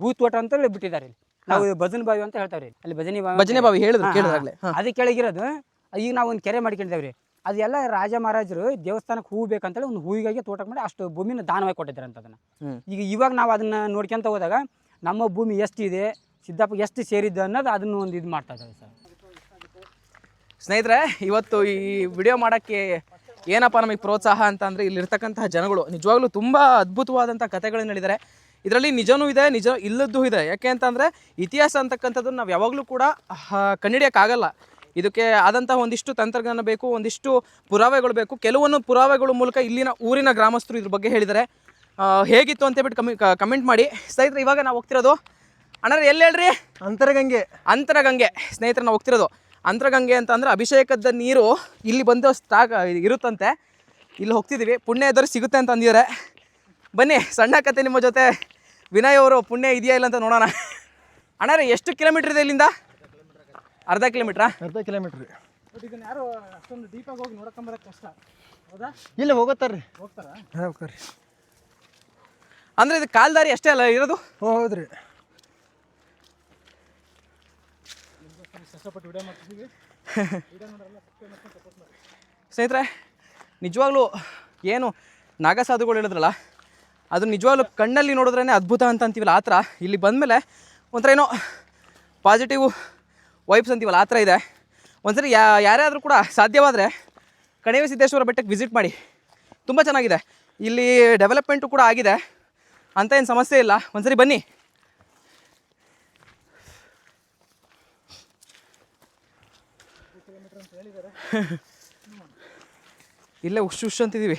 ಹೂ ತೋಟ ಅಂತ ಹೇಳಿ ಬಿಟ್ಟಿದ್ದಾರೆ ಇಲ್ಲಿ. ನಾವು ಭಜನ್ ಬಾವಿ ಅಂತ ಹೇಳ್ತಾವ್ರಿ ಅಲ್ಲಿ ಭಜನೆ ಬಾವಿ ಭಜನೆ ಬಾವಿ ಹೇಳಿದ್ರು. ಕೇಳಿದಾಗ್ಲೇ ಅದಕ್ಕೆ ಕೆಳಗಿರೋದು ಈಗ ನಾವು ಒಂದು ಕೆರೆ ಮಾಡ್ಕೊಂಡಿದ್ದೇವ್ರಿ. ಅದೆಲ್ಲ ರಾಜ ಮಹಾರಾಜರು ದೇವಸ್ಥಾನಕ್ಕೆ ಹೂ ಬೇಕಂತೇಳಿ ಒಂದು ಹೂವಿಗಾಗಿ ತೋಟ ಮಾಡಿ ಅಷ್ಟು ಭೂಮಿನ ದಾನವಾಗಿ ಕೊಟ್ಟಿದ್ದಾರೆ ಅಂತ ಅದನ್ನ. ಹ್ಮ್. ಈಗ ಇವಾಗ ನಾವು ಅದನ್ನ ನೋಡ್ಕೊಂತ ಹೋದಾಗ ನಮ್ಮ ಭೂಮಿ ಎಷ್ಟಿದೆ ಸಿದ್ದಪ್ಪ ಎಷ್ಟು ಸೇರಿದ್ದು ಅನ್ನೋದು ಅದನ್ನ ಒಂದು ಇದು ಮಾಡ್ತಾ ಇದ್ದಾರೆ ಸರ್. ಸ್ನೇಹಿತರೆ ಇವತ್ತು ಈ ವಿಡಿಯೋ ಮಾಡೋಕ್ಕೆ ಏನಪ್ಪ ನಮಗೆ ಪ್ರೋತ್ಸಾಹ ಅಂತ ಅಂದರೆ ಇಲ್ಲಿರ್ತಕ್ಕಂತಹ ಜನಗಳು. ನಿಜವಾಗ್ಲೂ ತುಂಬ ಅದ್ಭುತವಾದಂಥ ಕಥೆಗಳನ್ನ ಹೇಳಿದ್ದಾರೆ. ಇದರಲ್ಲಿ ನಿಜನೂ ಇದೆ ನಿಜ ಇಲ್ಲದ್ದು ಇದೆ. ಯಾಕೆ ಅಂತಂದರೆ ಇತಿಹಾಸ ಅಂತಕ್ಕಂಥದ್ದು ನಾವು ಯಾವಾಗಲೂ ಕೂಡ ಕಂಡಿಡಿಯೋಕ್ಕಾಗಲ್ಲ ಇದಕ್ಕೆ ಆದಂತಹ ಒಂದಿಷ್ಟು ತಂತ್ರಜ್ಞಾನ ಬೇಕು ಒಂದಿಷ್ಟು ಪುರಾವೆಗಳು ಬೇಕು. ಕೆಲವೊಂದು ಪುರಾವೆಗಳ ಮೂಲಕ ಇಲ್ಲಿನ ಊರಿನ ಗ್ರಾಮಸ್ಥರು ಇದ್ರ ಬಗ್ಗೆ ಹೇಳಿದ್ದಾರೆ. ಹೇಗಿತ್ತು ಅಂತ ಹೇಳ್ಬಿಟ್ಟು ಕಮಿ ಕಮೆಂಟ್ ಮಾಡಿ. ಸ್ನೇಹಿತರೆ ಇವಾಗ ನಾವು ಹೋಗ್ತಿರೋದು ಅಣ್ಣ ಎಲ್ಲಿ ಹೇಳ್ರಿ? ಅಂತರಗಂಗೆ. ಅಂತರಗಂಗೆ. ಸ್ನೇಹಿತರೆ ನಾವು ಹೋಗ್ತಿರೋದು. ಅಂತರಗಂಗೆ ಅಂತ ಅಂದ್ರೆ ಅಭಿಷೇಕದ ನೀರು ಇಲ್ಲಿ ಬಂದು ಸ್ಟಾಕ್ ಇರುತ್ತಂತೆ. ಇಲ್ಲಿ ಹೋಗ್ತಿದ್ದೀವಿ ಪುಣ್ಯ ಎದುರು ಸಿಗುತ್ತೆ ಅಂತ ಅಂದಿದ್ದಾರೆ. ಬನ್ನಿ ಸಣ್ಣ ಕತೆ ನಿಮ್ಮ ಜೊತೆ. ವಿನಯ್ ಅವರು ಪುಣ್ಯ ಇದೆಯಾ ಇಲ್ಲ ಅಂತ ನೋಡೋಣ. ಅಣ್ಣ ರೀ ಎಷ್ಟು ಕಿಲೋಮೀಟ್ರ್ ಇದೆ ಇಲ್ಲಿಂದ? ಅರ್ಧ ಕಿಲೋಮೀಟ್ರಾ? ಅರ್ಧ ಕಿಲೋಮೀಟ್ರ್ ಇದನ್ನ ಯಾರು ಅಷ್ಟೊಂದು ಡೀಪಾಗಿ ಹೋಗಿ ನೋಡ್ಕೊಂಬರಕ್ಕೆ ಕಷ್ಟ. ಹೌದಾ? ಇಲ್ಲ ಹೋಗತ್ತಾರ್ರಿ ಹೋಗ್ತಾರಾ? ಅಂದರೆ ಇದು ಕಾಲ್ದಾರಿ ಅಷ್ಟೇ ಅಲ್ಲ ಇರೋದು? ಹೌದ್ರಿ. ಕಷ್ಟಪಟ್ಟು ವಿಡಿಯೋ ಮಾಡ್ತಿದ್ದೀವಿ. [LAUGHS] ಸ್ನೇಹಿತರೆ ನಿಜವಾಗ್ಲೂ ಏನು ನಾಗಸಾಧುಗಳು ಹೇಳಿದ್ರಲ್ಲ ಅದು ನಿಜವಾಗ್ಲೂ ಕಣ್ಣಲ್ಲಿ ನೋಡಿದ್ರೇ ಅದ್ಭುತ ಅಂತ ಅಂತೀವಲ್ಲ ಆ ಥರ ಇಲ್ಲಿ ಬಂದಮೇಲೆ ಒಂಥರ ಏನೋ ಪಾಸಿಟಿವ್ ವೈಬ್ಸ್ ಅಂತೀವಲ್ಲ ಆ ಥರ ಇದೆ. ಒಂದ್ಸರಿ ಯಾ ಯಾರ್ಯಾದರೂ ಕೂಡ ಸಾಧ್ಯವಾದರೆ ಕಣಿವೆ ಸಿದ್ದೇಶ್ವರ ಬೆಟ್ಟಕ್ಕೆ ವಿಸಿಟ್ ಮಾಡಿ. ತುಂಬ ಚೆನ್ನಾಗಿದೆ. ಇಲ್ಲಿ ಡೆವಲಪ್ಮೆಂಟು ಕೂಡ ಆಗಿದೆ. ಅಂತ ಏನು ಸಮಸ್ಯೆ ಇಲ್ಲ. ಒಂದ್ಸರಿ ಬನ್ನಿ. [LAUGHS] ಇಲ್ಲೇ ಉಷ್ಟು ಉಷ್ಟು ಅಂತಿದ್ದೀವಿ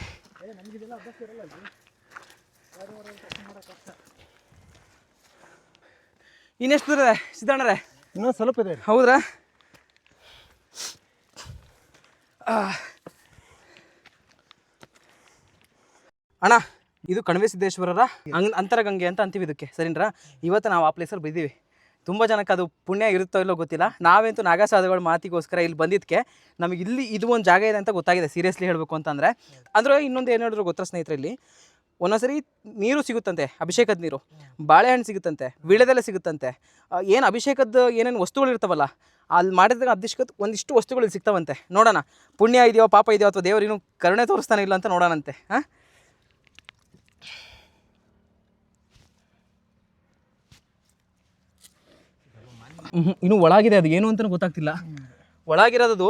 ಇನ್ನೆಷ್ಟು ದೂರ ಇದೆ ಸಿದ್ದಣ್ಣರೇ? ಇನ್ನೊಂದು ಸ್ವಲ್ಪ ಇದೆ. ಹೌದ್ರಾ? ಅಣ್ಣ ಇದು ಕಣವೇ ಸಿದ್ದೇಶ್ವರರ ಅಂಗ್ ಅಂತರಗಂಗೆ ಅಂತ ಅಂತೀವಿ ಇದಕ್ಕೆ ಸರಿನ್ರಾ? ಇವತ್ತು ನಾವು ಆ ಪ್ಲೇಸಲ್ಲಿ ಬಿದ್ದೀವಿ ತುಂಬ ಜನಕ್ಕೆ ಅದು ಪುಣ್ಯ ಇರುತ್ತೋ ಇಲ್ಲೋ ಗೊತ್ತಿಲ್ಲ. ನಾವಂತೂ ನಾಗಾಸಾಧುಗಳ ಮಾತಿಗೋಸ್ಕರ ಇಲ್ಲಿ ಬಂದಿದ್ದಕ್ಕೆ ನಮಗೆ ಇಲ್ಲಿ ಇದು ಒಂದು ಜಾಗ ಇದೆ ಅಂತ ಗೊತ್ತಾಗಿದೆ ಸೀರಿಯಸ್ಲಿ ಹೇಳಬೇಕು ಅಂತಂದರೆ. ಅಂದರೆ ಇನ್ನೊಂದು ಏನು ಹೇಳಿದ್ರು ಗೊತ್ತಾ ಸ್ನೇಹಿತರೆ ಇಲ್ಲಿ? ಒಂದೊಂದ್ಸರಿ ನೀರು ಸಿಗುತ್ತಂತೆ, ಅಭಿಷೇಕದ ನೀರು. ಬಾಳೆಹಣ್ಣು ಸಿಗುತ್ತಂತೆ, ವೀಳ್ಯದೆಲೆ ಸಿಗುತ್ತಂತೆ. ಏನು ಅಭಿಷೇಕದ ಏನೇನು ವಸ್ತುಗಳು ಇರ್ತಾವಲ್ಲ ಅಲ್ಲಿ ಮಾಡಿದಾಗ ಅಭಿಷೇಕದ ಒಂದಿಷ್ಟು ವಸ್ತುಗಳು ಸಿಗ್ತಾವಂತೆ. ನೋಡೋಣ. ಪುಣ್ಯ ಇದೆಯೋ, ಪಾಪ ಇದೆಯೋ ಅಥವಾ ದೇವರು ಕರುಣೆ ತೋರಿಸ್ತಾನೆ ಇಲ್ಲ ಅಂತ ನೋಡೋಣಂತೆ. ಹಾಂ ಇನ್ನು ಒಳಗಿದೆ ಅದು ಏನು ಅಂತಲೂ ಗೊತ್ತಾಗ್ತಿಲ್ಲ. ಒಳಗಿರೋದು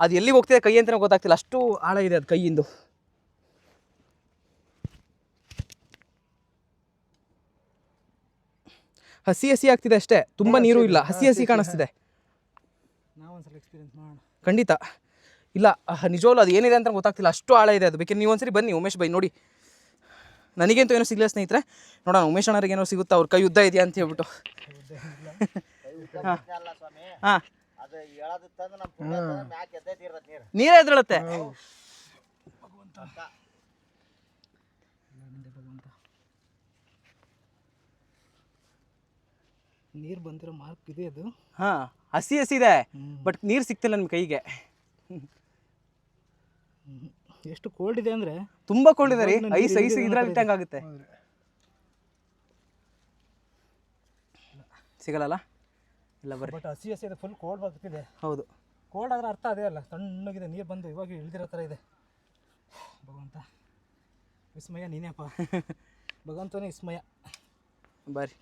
ಅದು ಎಲ್ಲಿಗೆ ಹೋಗ್ತಿದೆ ಕೈ ಅಂತಲೂ ಗೊತ್ತಾಗ್ತಿಲ್ಲ. ಅಷ್ಟು ಆಳ ಇದೆ ಅದು ಕೈಯಿಂದ. ಹಸಿ ಹಸಿ ಆಗ್ತಿದೆ ಅಷ್ಟೇ. ತುಂಬ ನೀರು ಇಲ್ಲ. ಹಸಿ ಹಸಿ ಕಾಣಿಸ್ತಿದೆ. ಖಂಡಿತ. ಇಲ್ಲ ನಿಜವಲ್ಲ ಅದು ಏನಿದೆ ಅಂತ ಗೊತ್ತಾಗ್ತಿಲ್ಲ. ಅಷ್ಟು ಆಳ ಇದೆ ಅದು. ಬೇಕಿದ್ರೆ ನೀವು ಒಂದ್ಸರಿ ಬನ್ನಿ ಉಮೇಶ್ ಬೈ ನೋಡಿ. ನನಗಂತೂ ಏನೋ ಸಿಗಲಿಲ್ಲ ಸ್ನೇಹಿತರೆ. ನೋಡೋಣ ಉಮೇಶ್ ಅಣ್ಣರಿಗೆ ಏನೋ ಸಿಗುತ್ತಾ? ಅವ್ರ ಕೈ ಯುದ್ಧ ಇದೆಯಾ ಅಂತ ಹೇಳ್ಬಿಟ್ಟು. [LAUGHS] ಹಾಂ. ಎದ್ರಳತ್ತೆ? ನೀರು ಬಂದಿರೋ ಮಾರ್ಕ್ ಇದೆ ಅದು. ಹಾ ಹಸಿ ಹಸಿ ಇದೆ ಬಟ್ ನೀರು ಸಿಕ್ತಿಲ್ಲ ನಿಮ್ಮ ಕೈಗೆ. ಎಷ್ಟು ಕೋಲ್ಡ್ ಇದೆ ಅಂದ್ರೆ? ತುಂಬಾ ಕೋಲ್ಡ್ ಇದೆ ರೀ. ಐಸ್ ಐಸ್ ಇದ್ರಲ್ಲಿ ಇಟ್ಟಂಗೆ ಆಗುತ್ತೆ. ಸಿಗಲ್ಲ ಇಲ್ಲ ಬರ್ರಿ. ಬಟ್ ಹಸಿ ಹಸಿ ಇದೆ ಫುಲ್ ಕೋಲ್ಡ್ ಬರ್ತಿದೆ. ಹೌದು. ಕೋಲ್ಡ್ ಆದ್ರೆ ಅರ್ಥ ಅದೇ ಅಲ್ಲ. ತಣ್ಣಗಿದೆ ನೀರು ಬಂದು ಇವಾಗ ಇಳ್ದಿರೋ ಥರ ಇದೆ. ಭಗವಂತ ವಿಸ್ಮಯ ನೀನೇಪ್ಪ [LAUGHS] ಭಗವಂತನೇ ವಿಸ್ಮಯ. ಬರ್ರಿ.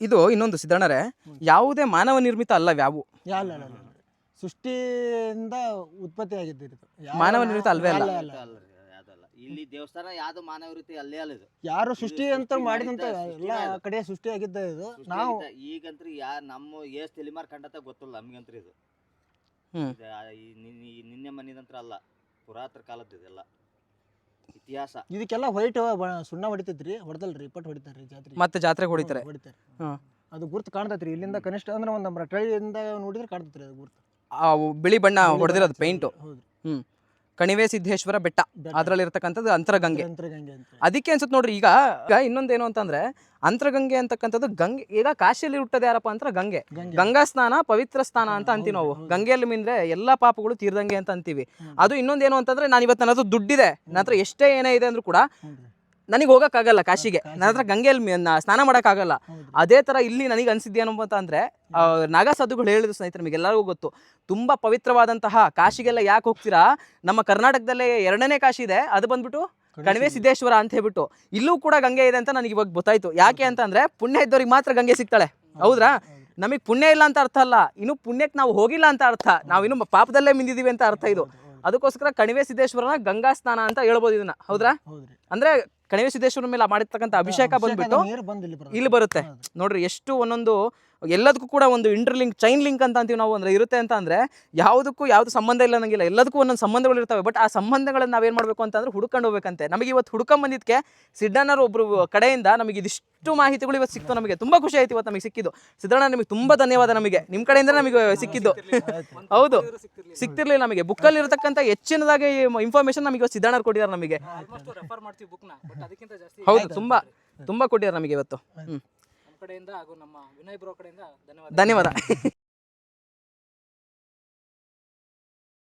ಇದು ಇನ್ನೊಂದು ಸಿದ್ದಣ್ಣರೇ ಯಾವುದೇ ಮಾನವ ನಿರ್ಮಿತ ಅಲ್ಲ ವ್ಯಾವು. ಯಾ ಅಲ್ಲ ಅಲ್ಲ ಅಲ್ಲ. ಸೃಷ್ಟಿಯಿಂದ ಉತ್ಪತ್ತಿ ಆಗಿದ್ದು ಇದು. ಯಾವ- ಮಾನವ ನಿರ್ಮಿತ ಅಲ್ವೇ ಅಲ್ಲ ಅಲ್ಲ, ಇಲ್ಲಿ ದೇವಸ್ಥಾನ ಯಾವ್ದು ಮಾನವ ರೀತಿ ಅಲ್ಲೇ ಅಲ್ಲ ಇದು. ಯಾರು ಸೃಷ್ಟಿ ಅಂತ ಮಾಡಿದಂತ ಎಲ್ಲ ಕಡೆ ಸೃಷ್ಟಿ ಆಗಿದ್ದ ಇದು. ಸೃಷ್ಟಿ ನಾವು ಆಗಿದ್ದ. ಈಗಂತ್ರಿ ಯಾ ನಮ್ಮ ಏಸ್ ತಲೆಮಾರ್ ಕಂಡತ ಗೊತ್ತಿಲ್ಲ ನಮ್ಗಂತ್ರಿ ಇದು. ಹ್ಮ್. ಇದು ಆ ಈ ನಿನ್ನೆ ಈ ನಿನ್ನೆ ಮನಿದಂತ್ರ ಅಲ್ಲ ಪುರಾತನ ಕಾಲದ್ದು ಇದೆಲ್ಲ. ಇತಿಹಾಸ. ಇದಕ್ಕೆಲ್ಲ ವೈಟ್ ಸುಣ್ಣ ಹೊಡಿತೈತ್ರಿ ಹೊಡೆದಲ್ರಿ ಪಟ್ ಹೊಡಿತಾರ್ರಿ ಜಾತ್ರೆ. ಮತ್ತೆ ಜಾತ್ರೆ ಹೊಡಿತಾರೆ. ಹೊಡಿತಾರೆ. ಅದು ಗುರ್ತು ಕಾಣ್ತೈತ್ರಿ ಇಲ್ಲಿಂದ ಕನಿಷ್ಠ ಅಂದ್ರೆ ಒಂದು ನಮ್ಮ ಟ್ರೈಲಿಂದ ನೋಡಿದ್ರೆ ಕಾಣ್ತೈತ್ರಿ ಅದು ಗುರ್ತು. ಆ ಬಿಳಿ ಬಣ್ಣ ಹೊಡೆದಿರೋದು ಪೇಂಟು ಹೌದು ಹ್ಮ್. ಕಣಿವೆ ಸಿದ್ದೇಶ್ವರ ಬೆಟ್ಟ ಅದ್ರಲ್ಲಿ ಇರ್ತಕ್ಕಂಥದ್ದು ಅಂತರಗಂಗೆ. ಯಂತ್ರಗಂಗೆ ಅಂತ. ಅದಕ್ಕೆ ಅನ್ಸುತ್ತೆ ನೋಡ್ರಿ ಈಗ ಈಗ ಇನ್ನೊಂದೇನು ಅಂತಂದ್ರೆ ಅಂತರಗಂಗೆ ಅಂತಕ್ಕಂಥದ್ದು ಗಂಗೆ ಈಗ ಕಾಶಿಯಲ್ಲಿ ಹುಟ್ಟದ ಯಾರಪ್ಪ ಅಂತ ಗಂಗೆ. ಗಂಗೆ. ಸ್ನಾನ ಪವಿತ್ರ ಸ್ನಾನ ಅಂತ ಅಂತೀವಿ ನಾವು. ಗಂಗೆಯಲ್ಲಿ ಮಿಂದ್ರೆ ಎಲ್ಲಾ ಪಾಪಗಳು ತೀರ್ದಂಗೆ ಅಂತ ಅಂತೀವಿ. ಅದು ಇನ್ನೊಂದೇನು ಅಂತಂದ್ರೆ ನಾನು ಇವತ್ತು ನನ್ನ ಹತ್ರ ದುಡ್ಡಿದೆ ನನ್ನ ಹತ್ರ ಎಷ್ಟೇ ಏನೇ ಇದೆ ಅಂದ್ರೂ ಕೂಡ ನನಗೆ ಹೋಗೋಕ್ಕಾಗಲ್ಲ ಕಾಶಿಗೆ. ನನ್ನ ಹತ್ರ ಗಂಗೆಯಲ್ಲಿ ಸ್ನಾನ ಮಾಡೋಕ್ಕಾಗಲ್ಲ. ಅದೇ ಥರ ಇಲ್ಲಿ ನನಗೆ ಅನಿಸಿದ್ದೇನು ಅಂತ ಅಂದರೆ ನಾಗಸಾಧುಗಳು ಹೇಳಿದ್ರು ಸ್ನೇಹಿತರೆ ನಿಮಗೆಲ್ಲರಿಗೂ ಗೊತ್ತು ತುಂಬ ಪವಿತ್ರವಾದಂತಹ ಕಾಶಿಗೆಲ್ಲ ಯಾಕೆ ಹೋಗ್ತೀರಾ? ನಮ್ಮ ಕರ್ನಾಟಕದಲ್ಲೇ ಎರಡನೇ ಕಾಶಿ ಇದೆ ಅದು ಬಂದ್ಬಿಟ್ಟು ಕಣಿವೆ ಸಿದ್ದೇಶ್ವರ ಅಂತ ಹೇಳ್ಬಿಟ್ಟು. ಇಲ್ಲೂ ಕೂಡ ಗಂಗೆ ಇದೆ ಅಂತ ನನಗೆ ಇವಾಗ ಗೊತ್ತಾಯ್ತು. ಯಾಕೆ ಅಂತಂದ್ರೆ ಪುಣ್ಯ ಇದ್ದವ್ರಿಗೆ ಮಾತ್ರ ಗಂಗೆ ಸಿಗ್ತಾಳೆ. ಹೌದ್ರಾ? ನಮಗೆ ಪುಣ್ಯ ಇಲ್ಲ ಅಂತ ಅರ್ಥ ಅಲ್ಲ. ಇನ್ನು ಪುಣ್ಯಕ್ಕೆ ನಾವು ಹೋಗಿಲ್ಲ ಅಂತ ಅರ್ಥ. ನಾವು ಇನ್ನು ಪಾಪದಲ್ಲೇ ಮಿಂದಿದೀವಿ ಅಂತ ಅರ್ಥ ಇದು. ಅದಕ್ಕೋಸ್ಕರ ಕಣಿವೆ ಸಿದ್ದೇಶ್ವರನ ಗಂಗಾ ಸ್ನಾನ ಅಂತ ಹೇಳ್ಬೋದು ಇದನ್ನ. ಹೌದ್ರಾ? ಅಂದ್ರೆ ಕಣಿವೆ ಸಿದ್ದೇಶ್ವರ ಮೇಲೆ ಮಾಡಿರ್ತಕ್ಕಂಥ ಅಭಿಷೇಕ ಬಂದ್ಬಿಟ್ಟು ನೀರು ಬಂದು ಇಲ್ಲಿ ಇಲ್ಲಿ ಬರುತ್ತೆ. ನೋಡ್ರಿ ಎಷ್ಟು ಒಂದೊಂದು ಎಲ್ಲದಕ್ಕೂ ಕೂಡ ಒಂದು ಇಂಟರ್ಲಿಂಕ್ ಚೈನ್ ಲಿಂಕ್ ಅಂತ ಅಂತೀವಿ ನಾವು ಅಂದರೆ ಇರುತ್ತೆ ಅಂತ ಅಂದರೆ ಯಾವುದಕ್ಕೂ ಯಾವುದು ಸಂಬಂಧ ಇಲ್ಲ ಅನ್ನಂಗಿಲ್ಲ. ಎಲ್ಲದಕ್ಕೂ ಒಂದೊಂದು ಸಂಬಂಧಗಳು ಇರ್ತವೆ. ಬಟ್ ಆ ಸಂಬಂಧಗಳನ್ನ ನಾವೇನು ಮಾಡಬೇಕು ಅಂತಂದ್ರೆ ಹುಡ್ಕೊಂಡು ಹೋಗ್ಬೇಕಂತೆ. ನಮಗೆ ಇವತ್ತು ಹುಡುಕೊಂಡು ಬಂದಿದ್ದಕ್ಕೆ ಒಬ್ಬರು ಕಡೆಯಿಂದ ನಮಗೆ ಇದಿಷ್ಟು ಮಾಹಿತಿಗಳು ಇವತ್ತು ಸಿಕ್ತು ನಮಗೆ. ತುಂಬ ಖುಷಿ ಆಯ್ತು ಇವತ್ತು ನಮಗೆ ಸಿಕ್ಕಿದ್ದು. ಸಿದ್ದಣ್ಣ ನಿಮಗೆ ತುಂಬ ಧನ್ಯವಾದ ನಮಗೆ. ನಿಮ್ಮ ಕಡೆಯಿಂದ ನಮಗೆ ಸಿಕ್ಕಿದ್ದು. ಹೌದು. ಸಿಕ್ತಿರ್ಲಿಲ್ಲ ನಮಗೆ. ಬುಕ್ಕಲ್ಲಿ ಇರತಕ್ಕಂಥ ಹೆಚ್ಚಿನದಾಗಿ ಇನ್ಫಾರ್ಮೇಶನ್ ನಮಗೆ ಇವತ್ತು ಸಿದ್ದಣ್ಣರು ಕೊಟ್ಟಿದ್ದಾರೆ ನಮಗೆ. ಹೌದು ತುಂಬ ತುಂಬ ಕೊಟ್ಟಿದ್ದಾರೆ ನಮಗೆ ಇವತ್ತು. ನಮ್ಮ ಕಡೆಯಿಂದ ಹಾಗೂ ನಮ್ಮ ವಿನಯ್ ಬ್ರೋ ಕಡೆಯಿಂದ ಧನ್ಯವಾದ. ಧನ್ಯವಾದ.